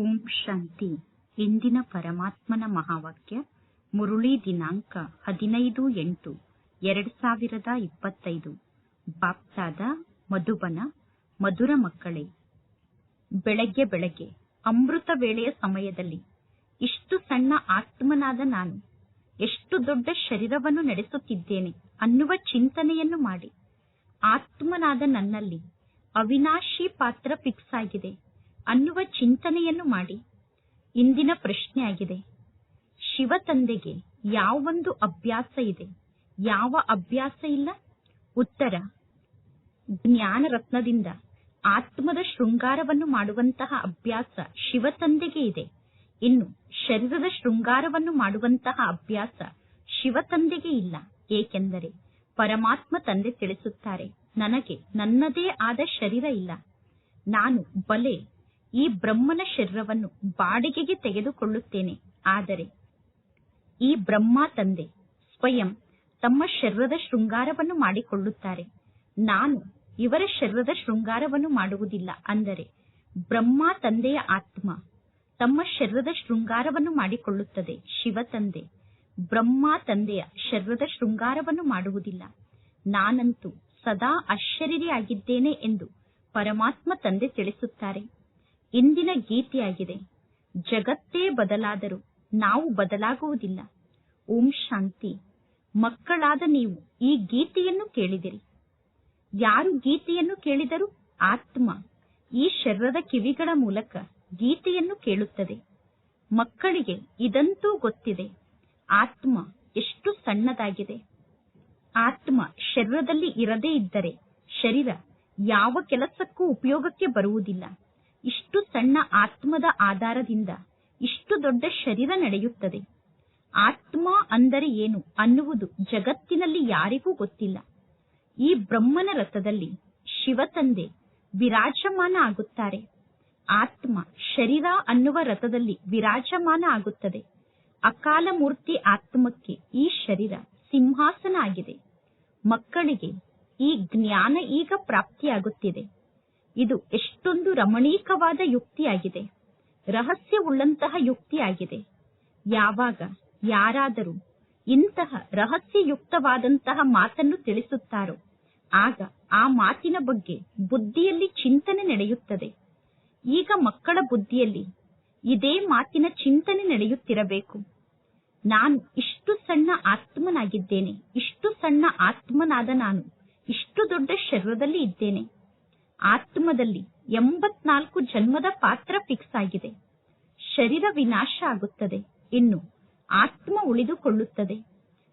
ಓಂ ಶಾಂತಿ. ಇಂದಿನ ಪರಮಾತ್ಮನ ಮಹಾವಾಕ್ಯ, ಮುರುಳಿ ದಿನಾಂಕ ಹದಿನೈದು ಎಂಟು, ಎರಡ್ ಸಾವಿರದ ಇಪ್ಪತ್ತೈದು. ಬಾಪ್ತಾದ ಮಧುಬನ, ಮಧುರ ಮಕ್ಕಳೇ, ಬೆಳಗ್ಗೆ ಬೆಳಗ್ಗೆ, ಅಮೃತ ವೇಳೆಯ ಸಮಯದಲ್ಲಿ, ಇಷ್ಟು ಸಣ್ಣ ಆತ್ಮನಾದ ನಾನು, ಎಷ್ಟು ದೊಡ್ಡ ಶರೀರವನ್ನು ನಡೆಸುತ್ತಿದ್ದೇನೆ ಅನ್ನುವ ಚಿಂತನೆಯನ್ನು ಮಾಡಿ. ಆತ್ಮನಾದ ನನ್ನಲ್ಲಿ ಅವಿನಾಶಿ ಪಾತ್ರ ಫಿಕ್ಸ್ ಆಗಿದೆ. ಅನ್ನುವ ಚಿಂತನೆಯನ್ನು ಮಾಡಿ. ಇಂದಿನ ಪ್ರಶ್ನೆಯಾಗಿದೆ ಶಿವ ತಂದೆಗೆ ಯಾವೊಂದು ಅಭ್ಯಾಸ ಇದೆ? ಯಾವ ಅಭ್ಯಾಸ ಇಲ್ಲ? ಉತ್ತರ ಜ್ಞಾನ ರತ್ನದಿಂದ ಆತ್ಮದ ಶೃಂಗಾರವನ್ನು ಮಾಡುವಂತಹ ಅಭ್ಯಾಸ ಶಿವ ತಂದೆಗೆ ಇದೆ. ಇನ್ನು ಶರೀರದ ಶೃಂಗಾರವನ್ನು ಮಾಡುವಂತಹ ಅಭ್ಯಾಸ ಶಿವ ತಂದೆಗೆ ಇಲ್ಲ. ಏಕೆಂದರೆ ಪರಮಾತ್ಮ ತಂದೆ ತಿಳಿಸುತ್ತಾರೆ, ನನಗೆ ನನ್ನದೇ ಆದ ಶರೀರ ಇಲ್ಲ. ನಾನು ಬಲೆ ಈ ಬ್ರಹ್ಮನ ಶರೀರವನ್ನು ಬಾಡಿಗೆಗೆ ತೆಗೆದುಕೊಳ್ಳುತ್ತೇನೆ. ಆದರೆ ಈ ಬ್ರಹ್ಮ ತಂದೆ ಸ್ವಯಂ ತಮ್ಮ ಶರೀರದ ಶೃಂಗಾರವನ್ನು ಮಾಡಿಕೊಳ್ಳುತ್ತಾರೆ. ನಾನು ಇವರ ಶರೀರದ ಶೃಂಗಾರವನ್ನು ಮಾಡುವುದಿಲ್ಲ. ಅಂದರೆ ಬ್ರಹ್ಮ ತಂದೆಯ ಆತ್ಮ ತಮ್ಮ ಶರೀರದ ಶೃಂಗಾರವನ್ನು ಮಾಡಿಕೊಳ್ಳುತ್ತದೆ. ಶಿವ ತಂದೆ ಬ್ರಹ್ಮ ತಂದೆಯ ಶರೀರದ ಶೃಂಗಾರವನ್ನು ಮಾಡುವುದಿಲ್ಲ. ನಾನಂತೂ ಸದಾ ಅಶರೀರಿಯಾಗಿದ್ದೇನೆ ಎಂದು ಪರಮಾತ್ಮ ತಂದೆ ತಿಳಿಸುತ್ತಾರೆ. ಇಂದಿನ ಗೀತೆಯಾಗಿದೆ. ಜಗತ್ತೇ ಬದಲಾದರೂ ನಾವು ಬದಲಾಗುವುದಿಲ್ಲ. ಓಂ ಶಾಂತಿ. ಮಕ್ಕಳಾದ ನೀವು ಈ ಗೀತೆಯನ್ನು ಕೇಳಿದಿರಿ. ಯಾರು ಗೀತೆಯನ್ನು ಕೇಳಿದರು ಆತ್ಮ ಈ ಶರೀರದ ಕಿವಿಗಳ ಮೂಲಕ ಗೀತೆಯನ್ನು ಕೇಳುತ್ತದೆ. ಮಕ್ಕಳಿಗೆ ಇದಂತೂ ಗೊತ್ತಿದೆ, ಆತ್ಮ ಎಷ್ಟು ಸಣ್ಣದಾಗಿದೆ. ಆತ್ಮ ಶರೀರದಲ್ಲಿ ಇರದೇ ಇದ್ದರೆ ಶರೀರ ಯಾವ ಕೆಲಸಕ್ಕೂ ಉಪಯೋಗಕ್ಕೆ ಬರುವುದಿಲ್ಲ. ಇಷ್ಟು ಸಣ್ಣ ಆತ್ಮದ ಆಧಾರದಿಂದ ಇಷ್ಟು ದೊಡ್ಡ ಶರೀರ ನಡೆಯುತ್ತದೆ? ಆತ್ಮ ಅಂದರೆ ಏನು ಅನ್ನುವುದು ಜಗತ್ತಿನಲ್ಲಿ ಯಾರಿಗೂ ಗೊತ್ತಿಲ್ಲ. ಈ ಬ್ರಹ್ಮನ ರಥದಲ್ಲಿ ಶಿವತಂದೆ ವಿರಾಜಮಾನ ಆಗುತ್ತಾರೆ. ಆತ್ಮ ಶರೀರ ಅನ್ನುವ ರಥದಲ್ಲಿ ವಿರಾಜಮಾನ ಆಗುತ್ತದೆ. ಅಕಾಲ ಮೂರ್ತಿ ಆತ್ಮಕ್ಕೆ ಈ ಶರೀರ ಸಿಂಹಾಸನ ಆಗಿದೆ. ಮಕ್ಕಳಿಗೆ ಈ ಜ್ಞಾನ ಈಗ ಪ್ರಾಪ್ತಿಯಾಗುತ್ತಿದೆ. ಇದು ಎಷ್ಟೊಂದು ರಮಣೀಕವಾದ ಯುಕ್ತಿಯಾಗಿದೆ. ರಹಸ್ಯವುಳ್ಳಂತಹ ಯುಕ್ತಿಯಾಗಿದೆ. ಯಾವಾಗ, ಯಾರಾದರೂ ಇಂತಹ ರಹಸ್ಯಯುಕ್ತವಾದಂತಹ ಮಾತನ್ನು ತಿಳಿಸುತ್ತಾರೋ, ಆಗ ಆ ಮಾತಿನ ಬಗ್ಗೆ ಬುದ್ಧಿಯಲ್ಲಿ ಚಿಂತನೆ ನಡೆಯುತ್ತದೆ. ಈಗ ಮಕ್ಕಳ ಬುದ್ಧಿಯಲ್ಲಿ ಇದೇ ಮಾತಿನ ಚಿಂತನೆ ನಡೆಯುತ್ತಿರಬೇಕು. ನಾನು ಇಷ್ಟು ಸಣ್ಣ ಆತ್ಮನಾಗಿದ್ದೇನೆ, ಇಷ್ಟು ಸಣ್ಣ ಆತ್ಮನಾದ ನಾನು, ಇಷ್ಟು ದೊಡ್ಡ ಶರೀರದಲ್ಲಿ ಇದ್ದೇನೆ. ಆತ್ಮದಲ್ಲಿ ಎಂಬತ್ನಾಲ್ಕು ಜನ್ಮದ ಪಾತ್ರ ಫಿಕ್ಸ್ ಆಗಿದೆ. ಶರೀರ ವಿನಾಶ ಆಗುತ್ತದೆ. ಇನ್ನು ಆತ್ಮ ಉಳಿದುಕೊಳ್ಳುತ್ತದೆ.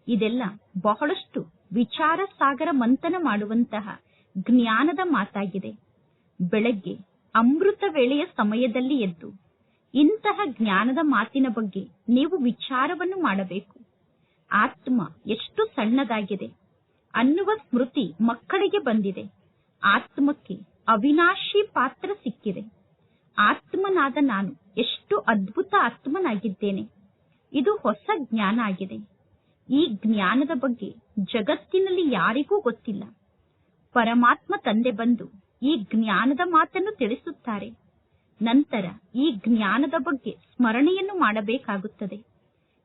ಇದೆಲ್ಲ ಬಹಳಷ್ಟು ವಿಚಾರ ಸಾಗರ ಮಂಥನ ಮಾಡುವಂತಹ ಜ್ಞಾನದ ಮಾತಾಗಿದೆ. ಬೆಳಗ್ಗೆ ಅಮೃತ ವೇಳೆಯ ಸಮಯದಲ್ಲಿ ಎದ್ದು ಇಂತಹ ಜ್ಞಾನದ ಮಾತಿನ ಬಗ್ಗೆ ನೀವು ವಿಚಾರವನ್ನು ಮಾಡಬೇಕು. ಆತ್ಮ ಎಷ್ಟು ಸಣ್ಣದಾಗಿದೆ ಅನ್ನುವ ಸ್ಮೃತಿ ಮಕ್ಕಳಿಗೆ ಬಂದಿದೆ. ಆತ್ಮಕ್ಕೆ ಅವಿನಾಶಿ ಪಾತ್ರ ಸಿಕ್ಕಿದೆ. ಆತ್ಮನಾದ ನಾನು ಎಷ್ಟು ಅದ್ಭುತ ಆತ್ಮನಾಗಿದ್ದೇನೆ. ಇದು ಹೊಸ ಜ್ಞಾನ ಆಗಿದೆ. ಈ ಜ್ಞಾನದ ಬಗ್ಗೆ ಜಗತ್ತಿನಲ್ಲಿ ಯಾರಿಗೂ ಗೊತ್ತಿಲ್ಲ. ಪರಮಾತ್ಮ ತಂದೆ ಬಂದು ಈ ಜ್ಞಾನದ ಮಾತನ್ನು ತಿಳಿಸುತ್ತಾರೆ. ನಂತರ ಈ ಜ್ಞಾನದ ಬಗ್ಗೆ ಸ್ಮರಣೆಯನ್ನು ಮಾಡಬೇಕಾಗುತ್ತದೆ.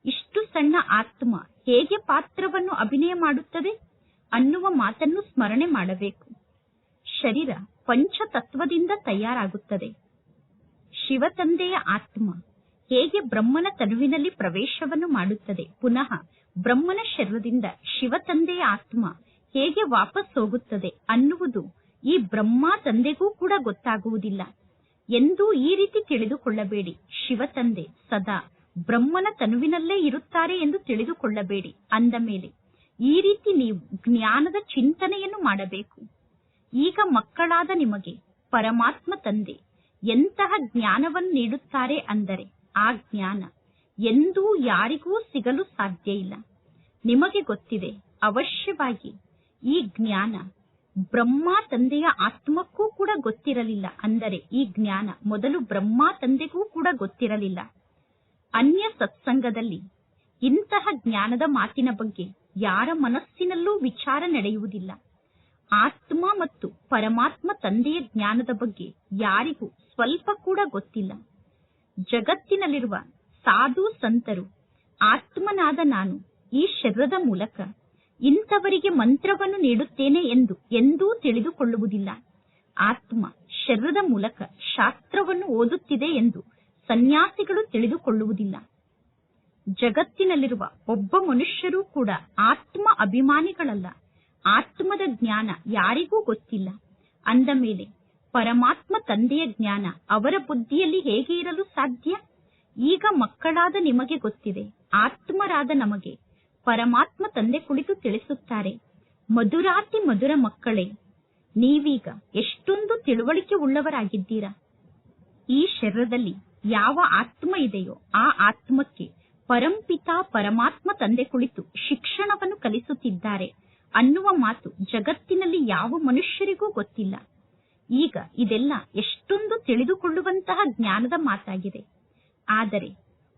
ಇಷ್ಟು ಸಣ್ಣ ಆತ್ಮ ಹೇಗೆ ಪಾತ್ರವನ್ನು ಅಭಿನಯ ಮಾಡುತ್ತದೆ ಅನ್ನುವ ಮಾತನ್ನು ಸ್ಮರಣೆ ಮಾಡಬೇಕು. ಶರೀರ ಪಂಚತತ್ವದಿಂದ ತಯಾರಾಗುತ್ತದೆ. ಶಿವ ತಂದೆಯ ಆತ್ಮ ಹೇಗೆ ಬ್ರಹ್ಮನ ತನುವಿನಲ್ಲಿ ಪ್ರವೇಶವನ್ನು ಮಾಡುತ್ತದೆ. ಪುನಃ ಬ್ರಹ್ಮನ ಶರೀರದಿಂದ ಶಿವ ತಂದೆಯ ಆತ್ಮ ಹೇಗೆ ವಾಪಸ್ ಹೋಗುತ್ತದೆ ಅನ್ನುವುದು ಈ ಬ್ರಹ್ಮ ತಂದೆಗೂ ಕೂಡ ಗೊತ್ತಾಗುವುದಿಲ್ಲ. ಎಂದೂ ಈ ರೀತಿ ತಿಳಿದುಕೊಳ್ಳಬೇಡಿ. ಶಿವ ತಂದೆ ಸದಾ ಬ್ರಹ್ಮನ ತನುವಿನಲ್ಲೇ ಇರುತ್ತಾರೆ ಎಂದು ತಿಳಿದುಕೊಳ್ಳಬೇಡಿ. ಅಂದ ಮೇಲೆ ಈ ರೀತಿ ನೀವು ಜ್ಞಾನದ ಚಿಂತನೆಯನ್ನು ಮಾಡಬೇಕು. ಈಗ ಮಕ್ಕಳಾದ ನಿಮಗೆ ಪರಮಾತ್ಮ ತಂದೆ, ಎಂತಹ ಜ್ಞಾನವನ್ನು ನೀಡುತ್ತಾರೆ ಅಂದರೆ ಆ ಜ್ಞಾನ ಎಂದೂ ಯಾರಿಗೂ ಸಿಗಲು ಸಾಧ್ಯ ಇಲ್ಲ. ನಿಮಗೆ ಗೊತ್ತಿದೆ, ಅವಶ್ಯವಾಗಿ ಈ ಜ್ಞಾನ ಬ್ರಹ್ಮ ತಂದೆಯ ಆತ್ಮಕ್ಕೂ ಕೂಡ ಗೊತ್ತಿರಲಿಲ್ಲ. ಅಂದರೆ ಈ ಜ್ಞಾನ ಮೊದಲು ಬ್ರಹ್ಮ ತಂದೆಗೂ ಕೂಡ ಗೊತ್ತಿರಲಿಲ್ಲ. ಅನ್ಯ ಸತ್ಸಂಗದಲ್ಲಿ ಇಂತಹ ಜ್ಞಾನದ ಮಾತಿನ ಬಗ್ಗೆ ಯಾರ ಮನಸ್ಸಿನಲ್ಲೂ ವಿಚಾರ ನಡೆಯುವುದಿಲ್ಲ. ಆತ್ಮ ಮತ್ತು ಪರಮಾತ್ಮ ತಂದೆಯ ಜ್ಞಾನದ ಬಗ್ಗೆ ಯಾರಿಗೂ ಸ್ವಲ್ಪ ಕೂಡ ಗೊತ್ತಿಲ್ಲ. ಜಗತ್ತಿನಲ್ಲಿರುವ ಸಾಧು ಸಂತರು, ಆತ್ಮನಾದ ನಾನು ಈ ಶರೀರದ ಮೂಲಕ ಇಂಥವರಿಗೆ ಮಂತ್ರವನ್ನು ನೀಡುತ್ತೇನೆ ಎಂದು ಎಂದೂ ತಿಳಿದುಕೊಳ್ಳುವುದಿಲ್ಲ. ಆತ್ಮ ಶರೀರದ ಮೂಲಕ ಶಾಸ್ತ್ರವನ್ನು ಓದುತ್ತಿದೆ ಎಂದು ಸನ್ಯಾಸಿಗಳು ತಿಳಿದುಕೊಳ್ಳುವುದಿಲ್ಲ. ಜಗತ್ತಿನಲ್ಲಿರುವ ಒಬ್ಬ ಮನುಷ್ಯರೂ ಕೂಡ ಆತ್ಮ ಅಭಿಮಾನಿಗಳಲ್ಲ. ಆತ್ಮದ ಜ್ಞಾನ ಯಾರಿಗೂ ಗೊತ್ತಿಲ್ಲ. ಅಂದ ಮೇಲೆ, ಪರಮಾತ್ಮ ತಂದೆಯ ಜ್ಞಾನ ಅವರ ಬುದ್ಧಿಯಲ್ಲಿ ಹೇಗೆ ಇರಲು ಸಾಧ್ಯ? ಈಗ ಮಕ್ಕಳಾದ ನಿಮಗೆ ಗೊತ್ತಿದೆ, ಆತ್ಮರಾದ ನಮಗೆ ಪರಮಾತ್ಮ ತಂದೆ ಕುಳಿತು ತಿಳಿಸುತ್ತಾರೆ, ಮಧುರಾತಿ ಮಧುರ ಮಕ್ಕಳೇ, ನೀವೀಗ ಎಷ್ಟೊಂದು ತಿಳುವಳಿಕೆ ಉಳ್ಳವರಾಗಿದ್ದೀರಾ? ಈ ಶರೀರದಲ್ಲಿ ಯಾವ ಆತ್ಮ ಇದೆಯೋ ಆ ಆತ್ಮಕ್ಕೆ ಪರಂಪಿತ ಪರಮಾತ್ಮ ತಂದೆ ಕುಳಿತು ಶಿಕ್ಷಣವನ್ನು ಕಲಿಸುತ್ತಿದ್ದಾರೆ. ಅನ್ನುವ ಮಾತು ಜಗತ್ತಿನಲ್ಲಿ ಯಾವ ಮನುಷ್ಯರಿಗೂ ಗೊತ್ತಿಲ್ಲ. ಈಗ ಇದೆಲ್ಲ ಎಷ್ಟೊಂದು ತಿಳಿದುಕೊಳ್ಳುವಂತಹ ಜ್ಞಾನದ ಮಾತಾಗಿದೆ. ಆದರೆ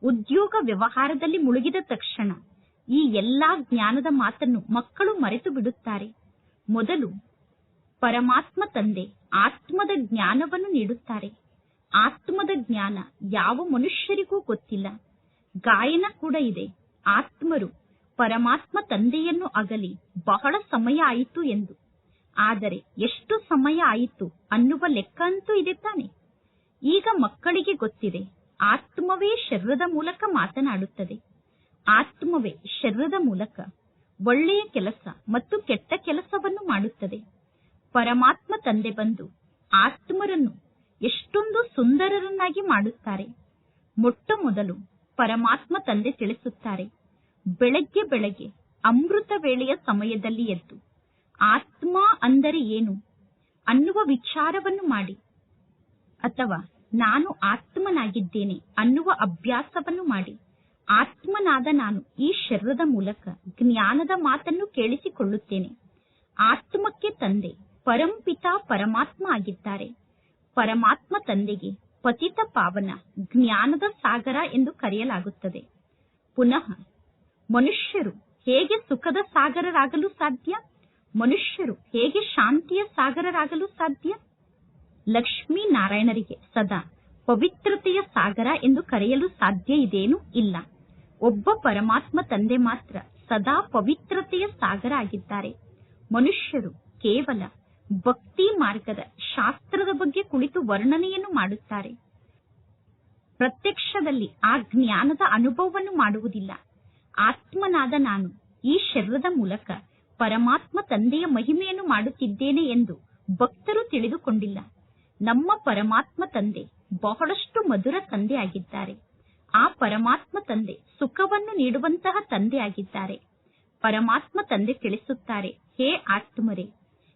ಉದ್ಯೋಗ ವ್ಯವಹಾರದಲ್ಲಿ ಮುಳುಗಿದ ತಕ್ಷಣ ಈ ಎಲ್ಲಾ ಜ್ಞಾನದ ಮಾತನ್ನು ಮಕ್ಕಳು ಮರೆತು ಬಿಡುತ್ತಾರೆ. ಮೊದಲು ಪರಮಾತ್ಮ ತಂದೆ ಆತ್ಮದ ಜ್ಞಾನವನ್ನು ನೀಡುತ್ತಾರೆ. ಆತ್ಮದ ಜ್ಞಾನ ಯಾವ ಮನುಷ್ಯರಿಗೂ ಗೊತ್ತಿಲ್ಲ. ಗಾಯನ ಕೂಡ ಇದೆ. ಆತ್ಮರು ಪರಮಾತ್ಮ ತಂದೆಯನ್ನು ಅಗಲಿ ಬಹಳ ಸಮಯ ಆಯಿತು ಎಂದು. ಆದರೆ ಎಷ್ಟು ಸಮಯ ಆಯಿತು ಅನ್ನುವ ಲೆಕ್ಕ ಅಂತೂ ಇದೆ ತಾನೆ. ಈಗ ಮಕ್ಕಳಿಗೆ ಗೊತ್ತಿದೆ, ಆತ್ಮವೇ ಶರೀರದ ಮೂಲಕ ಮಾತನಾಡುತ್ತದೆ. ಆತ್ಮವೇ ಶರೀರದ ಮೂಲಕ ಒಳ್ಳೆಯ ಕೆಲಸ ಮತ್ತು ಕೆಟ್ಟ ಕೆಲಸವನ್ನು ಮಾಡುತ್ತದೆ. ಪರಮಾತ್ಮ ತಂದೆ ಬಂದು ಆತ್ಮರನ್ನು ಎಷ್ಟೊಂದು ಸುಂದರರನ್ನಾಗಿ ಮಾಡುತ್ತಾರೆ. ಮೊಟ್ಟ ಮೊದಲು ಪರಮಾತ್ಮ ತಂದೆ ತಿಳಿಸುತ್ತಾರೆ ಬೆಳಗ್ಗೆ ಬೆಳಗ್ಗೆ ಅಮೃತ ವೇಳೆಯ ಸಮಯದಲ್ಲಿ ಎದ್ದು, ಆತ್ಮ ಅಂದರೆ ಏನು ಅನ್ನುವ ವಿಚಾರವನ್ನು ಮಾಡಿ, ಅಥವಾ ನಾನು ಆತ್ಮನಾಗಿದ್ದೇನೆ ಅನ್ನುವ ಅಭ್ಯಾಸವನ್ನು ಮಾಡಿ, ಆತ್ಮನಾದ ನಾನು ಈ ಶರೀರದ ಮೂಲಕ ಜ್ಞಾನದ ಮಾತನ್ನು ಕೇಳಿಸಿಕೊಳ್ಳುತ್ತೇನೆ. ಆತ್ಮಕ್ಕೆ ತಂದೆ ಪರಂಪಿತ ಪರಮಾತ್ಮ ಆಗಿದ್ದಾರೆ. ಪರಮಾತ್ಮ ತಂದೆಗೆ ಪತಿತ ಪಾವನ ಜ್ಞಾನದ ಸಾಗರ ಎಂದು ಕರೆಯಲಾಗುತ್ತದೆ. ಪುನಃ ಮನುಷ್ಯರು ಹೇಗೆ ಸುಖದ ಸಾಗರರಾಗಲು ಸಾಧ್ಯ? ಮನುಷ್ಯರು ಹೇಗೆ ಶಾಂತಿಯ ಸಾಗರರಾಗಲು ಸಾಧ್ಯ? ಲಕ್ಷ್ಮೀ ನಾರಾಯಣರಿಗೆ ಸದಾ ಪವಿತ್ರತೆಯ ಸಾಗರ ಎಂದು ಕರೆಯಲು ಸಾಧ್ಯ ಇದೇನು ಇಲ್ಲ. ಒಬ್ಬ ಪರಮಾತ್ಮ ತಂದೆ ಮಾತ್ರ ಸದಾ ಪವಿತ್ರತೆಯ ಸಾಗರ ಆಗಿದ್ದಾರೆ. ಮನುಷ್ಯರು ಕೇವಲ ಭಕ್ತಿ ಮಾರ್ಗದ ಶಾಸ್ತ್ರದ ಬಗ್ಗೆ ಕುಳಿತು ವರ್ಣನೆಯನ್ನು ಮಾಡುತ್ತಾರೆ. ಪ್ರತ್ಯಕ್ಷದಲ್ಲಿ ಆ ಜ್ಞಾನದ ಅನುಭವವನ್ನು ಮಾಡುವುದಿಲ್ಲ. ಆತ್ಮನಾದ ನಾನು ಈ ಶರೀರದ ಮೂಲಕ ಪರಮಾತ್ಮ ತಂದೆಯ ಮಹಿಮೆಯನ್ನು ಮಾಡುತ್ತಿದ್ದೇನೆ ಎಂದು ಭಕ್ತರು ತಿಳಿದುಕೊಂಡಿಲ್ಲ. ನಮ್ಮ ಪರಮಾತ್ಮ ತಂದೆ ಬಹಳಷ್ಟು ಮಧುರ ತಂದೆ ಆಗಿದ್ದಾರೆ ಆ ಪರಮಾತ್ಮ ತಂದೆ ಸುಖವನ್ನು ನೀಡುವಂತಹ ತಂದೆ ಆಗಿದ್ದಾರೆ ಪರಮಾತ್ಮ ತಂದೆ ತಿಳಿಸುತ್ತಾರೆ, ಹೇ ಆತ್ಮರೇ,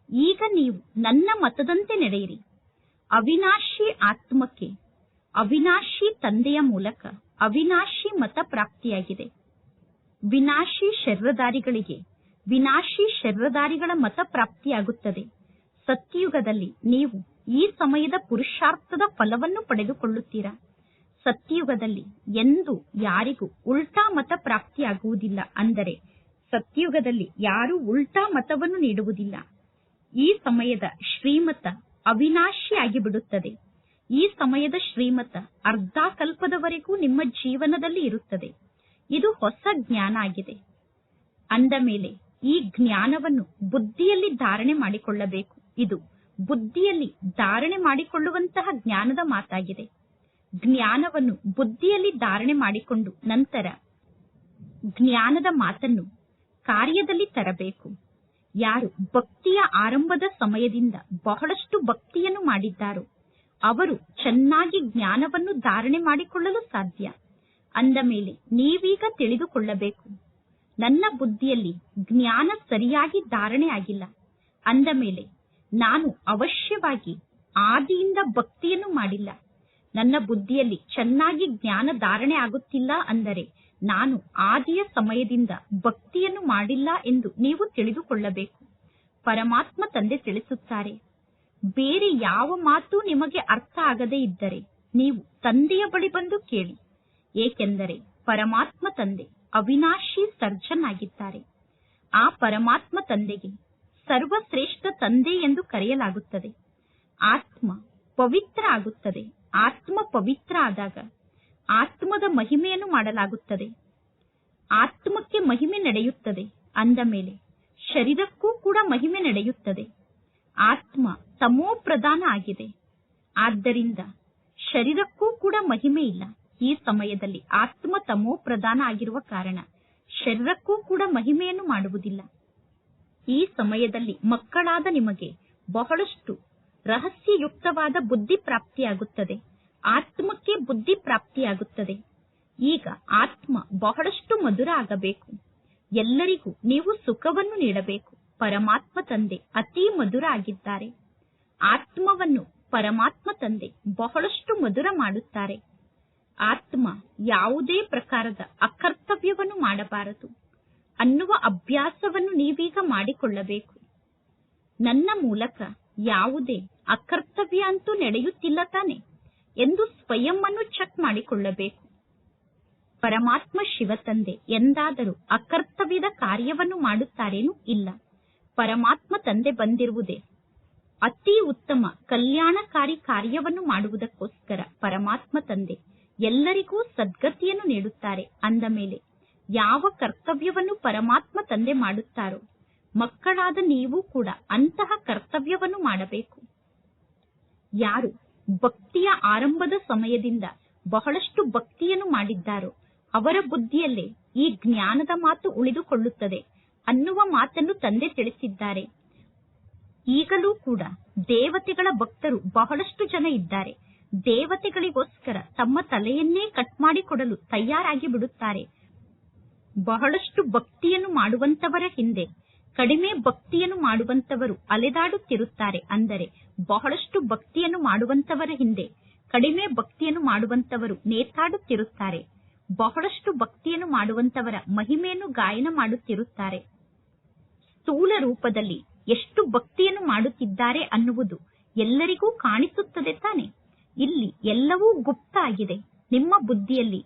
ಈಗ ನೀವು ನನ್ನ ಮತದಂತೆ ನಡೆಯಿರಿ ಅವಿನಾಶಿ ಆತ್ಮಕ್ಕೆ, ಅವಿನಾಶಿ ತಂದೆಯ ಮೂಲಕ ಅವಿನಾಶಿ ಮತ ಪ್ರಾಪ್ತಿಯಾಗಿದೆ. ವಿನಾಶಿ ಶರ್ವಧಾರಿಗಳಿಗೆ ವಿನಾಶಿ ಶರ್ವಧಾರಿಗಳ ಮತ ಪ್ರಾಪ್ತಿಯಾಗುತ್ತದೆ ಸತ್ಯಯುಗದಲ್ಲಿ ನೀವು ಈ ಸಮಯದ ಪುರುಷಾರ್ಥದ ಫಲವನ್ನು ಪಡೆದುಕೊಳ್ಳುತ್ತೀರಾ? ಸತ್ಯಯುಗದಲ್ಲಿ ಎಂದು ಯಾರಿಗೂ ಉಲ್ಟಾ ಮತ ಪ್ರಾಪ್ತಿಯಾಗುವುದಿಲ್ಲ ಅಂದರೆ ಸತ್ಯಯುಗದಲ್ಲಿ ಯಾರೂ ಉಲ್ಟಾ ಮತವನ್ನು ನೀಡುವುದಿಲ್ಲ. ಈ ಸಮಯದ ಶ್ರೀಮತ ಅವಿನಾಶಿಯಾಗಿ ಬಿಡುತ್ತದೆ ಈ ಸಮಯದ ಶ್ರೀಮತ ಅರ್ಧ ಕಲ್ಪದವರೆಗೂ ನಿಮ್ಮ ಜೀವನದಲ್ಲಿ ಇರುತ್ತದೆ. ಇದು ಹೊಸ ಜ್ಞಾನ ಆಗಿದೆ. ಅಂದ ಮೇಲೆ ಈ ಜ್ಞಾನವನ್ನು ಬುದ್ಧಿಯಲ್ಲಿ ಧಾರಣೆ ಮಾಡಿಕೊಳ್ಳಬೇಕು. ಇದು ಬುದ್ಧಿಯಲ್ಲಿ ಧಾರಣೆ ಮಾಡಿಕೊಳ್ಳುವಂತಹ ಜ್ಞಾನದ ಮಾತಾಗಿದೆ. ಜ್ಞಾನವನ್ನು ಬುದ್ಧಿಯಲ್ಲಿ ಧಾರಣೆ ಮಾಡಿಕೊಂಡು ನಂತರ ಜ್ಞಾನದ ಮಾತನ್ನು ಕಾರ್ಯದಲ್ಲಿ ತರಬೇಕು. ಯಾರು ಭಕ್ತಿಯ ಆರಂಭದ ಸಮಯದಿಂದ ಬಹಳಷ್ಟು ಭಕ್ತಿಯನ್ನು ಮಾಡಿದ್ದಾರೋ, ಅವರು ಚೆನ್ನಾಗಿ ಜ್ಞಾನವನ್ನು ಧಾರಣೆ ಮಾಡಿಕೊಳ್ಳಲು ಸಾಧ್ಯ. ಅಂದ ಮೇಲೆ, ನೀವೀಗ ತಿಳಿದುಕೊಳ್ಳಬೇಕು. ನನ್ನ ಬುದ್ಧಿಯಲ್ಲಿ ಜ್ಞಾನ ಸರಿಯಾಗಿ ಧಾರಣೆ ಆಗಿಲ್ಲ. ಅಂದ ಮೇಲೆ, ನಾನು ಅವಶ್ಯವಾಗಿ ಆದಿಯಿಂದ ಭಕ್ತಿಯನ್ನು ಮಾಡಿಲ್ಲ. ನನ್ನ ಬುದ್ಧಿಯಲ್ಲಿ ಚೆನ್ನಾಗಿ ಜ್ಞಾನ ಧಾರಣೆ ಆಗುತ್ತಿಲ್ಲ ಅಂದರೆ ನಾನು ಆದಿಯ ಸಮಯದಿಂದ ಭಕ್ತಿಯನ್ನು ಮಾಡಿಲ್ಲ ಎಂದು ನೀವು ತಿಳಿದುಕೊಳ್ಳಬೇಕು. ಪರಮಾತ್ಮ ತಂದೆ ತಿಳಿಸುತ್ತಾರೆ, ಬೇರೆ ಯಾವ ಮಾತು ನಿಮಗೆ ಅರ್ಥ ಆಗದೇ ಇದ್ದರೆ ನೀವು ತಂದೆಯ ಬಳಿ ಬಂದು ಕೇಳಿ. ಏಕೆಂದರೆ ಪರಮಾತ್ಮ ತಂದೆ ಅವಿನಾಶಿ ಸರ್ಜನ್ ಆಗಿದ್ದಾರೆ ಆ ಪರಮಾತ್ಮ ತಂದೆಗೆ ಸರ್ವಶ್ರೇಷ್ಠ ತಂದೆ ಎಂದು ಕರೆಯಲಾಗುತ್ತದೆ. ಆತ್ಮ ಪವಿತ್ರ ಆಗುತ್ತದೆ. ಆತ್ಮ ಪವಿತ್ರ ಆದಾಗ ಆತ್ಮದ ಮಹಿಮೆಯನ್ನು ಮಾಡಲಾಗುತ್ತದೆ. ಆತ್ಮಕ್ಕೆ ಮಹಿಮೆ ನಡೆಯುತ್ತದೆ. ಅಂದ ಮೇಲೆ ಶರೀರಕ್ಕೂ ಕೂಡ ಮಹಿಮೆ ನಡೆಯುತ್ತದೆ. ಆತ್ಮ ತಮೋ ಪ್ರಧಾನ ಆಗಿದೆ. ಆದ್ದರಿಂದ ಶರೀರಕ್ಕೂ ಕೂಡ ಮಹಿಮೆ ಇಲ್ಲ. ಈ ಸಮಯದಲ್ಲಿ ಆತ್ಮ ತಮೋ ಪ್ರಧಾನ ಆಗಿರುವ ಕಾರಣ ಶರೀರಕ್ಕೂ ಕೂಡ ಮಹಿಮೆಯನ್ನು ಮಾಡುವುದಿಲ್ಲ. ಈ ಸಮಯದಲ್ಲಿ ಮಕ್ಕಳಾದ ನಿಮಗೆ ಬಹಳಷ್ಟು ರಹಸ್ಯಯುಕ್ತವಾದ ಬುದ್ಧಿ ಪ್ರಾಪ್ತಿಯಾಗುತ್ತದೆ. ಆತ್ಮಕ್ಕೆ ಬುದ್ಧಿ ಪ್ರಾಪ್ತಿಯಾಗುತ್ತದೆ. ಈಗ ಆತ್ಮ ಬಹಳಷ್ಟು ಮಧುರ ಆಗಬೇಕು. ಎಲ್ಲರಿಗೂ ನೀವು ಸುಖವನ್ನು ನೀಡಬೇಕು. ಪರಮಾತ್ಮ ತಂದೆ ಅತಿ ಮಧುರ ಆಗಿದ್ದಾರೆ. ಆತ್ಮವನ್ನು ಪರಮಾತ್ಮ ತಂದೆ ಬಹಳಷ್ಟು ಮಧುರ ಮಾಡುತ್ತಾರೆ. ಆತ್ಮ ಯಾವುದೇ ಪ್ರಕಾರದ ಅಕರ್ತವ್ಯವನ್ನು ಮಾಡಬಾರದು. ಅನ್ನುವ ಅಭ್ಯಾಸವನ್ನು ನೀವೀಗ ಮಾಡಿಕೊಳ್ಳಬೇಕು. ನನ್ನ ಮೂಲಕ ಯಾವುದೇ ಅಕರ್ತವ್ಯ ಅಂತೂ ನಡೆಯುತ್ತಿಲ್ಲ ತಾನೆ ಎಂದು ಸ್ವಯಂ ಚೆಕ್ ಮಾಡಿಕೊಳ್ಳಬೇಕು. ಪರಮಾತ್ಮ ಶಿವ ತಂದೆ ಎಂದಾದರೂ ಅಕರ್ತವ್ಯದ ಕಾರ್ಯವನ್ನು ಮಾಡುತ್ತಾರೇನೂ ಇಲ್ಲ. ಪರಮಾತ್ಮ ತಂದೆ ಬಂದಿರುವುದೇ ಅತಿ ಉತ್ತಮ ಕಲ್ಯಾಣಕಾರಿ ಕಾರ್ಯವನ್ನು ಮಾಡುವುದಕ್ಕೋಸ್ಕರ ಪರಮಾತ್ಮ ತಂದೆ ಎಲ್ಲರಿಗೂ ಸದ್ಗತಿಯನ್ನು ನೀಡುತ್ತಾರೆ. ಅಂದ ಮೇಲೆ, ಯಾವ ಕರ್ತವ್ಯವನ್ನು ಪರಮಾತ್ಮ ತಂದೆ ಮಾಡುತ್ತಾರೋ, ಮಕ್ಕಳಾದ ನೀವು ಕೂಡ ಅಂತಹ ಕರ್ತವ್ಯವನ್ನು ಮಾಡಬೇಕು. ಯಾರು ಭಕ್ತಿಯ ಆರಂಭದ ಸಮಯದಿಂದ ಬಹಳಷ್ಟು ಭಕ್ತಿಯನ್ನು ಮಾಡಿದ್ದಾರೋ, ಅವರ ಬುದ್ಧಿಯಲ್ಲೇ ಈ ಜ್ಞಾನದ ಮಾತು ಉಳಿದುಕೊಳ್ಳುತ್ತದೆ ಅನ್ನುವ ಮಾತನ್ನು ತಂದೆ ತಿಳಿಸಿದ್ದಾರೆ. ಈಗಲೂ ಕೂಡ ದೇವತೆಗಳ ಭಕ್ತರು ಬಹಳಷ್ಟು ಜನ ಇದ್ದಾರೆ. ದೇವತೆಗಳಿಗೋಸ್ಕರ ತಮ್ಮ ತಲೆಯನ್ನೇ ಕಟ್ ಮಾಡಿಕೊಡಲು ತಯಾರಾಗಿ ಬಿಡುತ್ತಾರೆ ಬಹಳಷ್ಟು ಭಕ್ತಿಯನ್ನು ಮಾಡುವಂತವರ ಹಿಂದೆ, ಕಡಿಮೆ ಭಕ್ತಿಯನ್ನು ಮಾಡುವಂತವರು ಅಲೆದಾಡುತ್ತಿರುತ್ತಾರೆ ಅಂದರೆ ಬಹಳಷ್ಟು ಭಕ್ತಿಯನ್ನು ಮಾಡುವಂತವರ ಹಿಂದೆ, ಕಡಿಮೆ ಭಕ್ತಿಯನ್ನು ಮಾಡುವಂತವರು ನೇತಾಡುತ್ತಿರುತ್ತಾರೆ. ಬಹಳಷ್ಟು ಭಕ್ತಿಯನ್ನು ಮಾಡುವಂತವರ ಮಹಿಮೆಯನ್ನು ಗಾಯನ ಮಾಡುತ್ತಿರುತ್ತಾರೆ. ಸ್ಥೂಲ ರೂಪದಲ್ಲಿ ಎಷ್ಟು ಭಕ್ತಿಯನ್ನು ಮಾಡುತ್ತಿದ್ದಾರೆ ಅನ್ನುವುದು ಎಲ್ಲರಿಗೂ ಕಾಣಿಸುತ್ತದೆ ತಾನೆ? ಇಲ್ಲಿ ಎಲ್ಲವೂ ಗುಪ್ತ ಆಗಿದೆ ನಿಮ್ಮ ಬುದ್ಧಿಯಲ್ಲಿ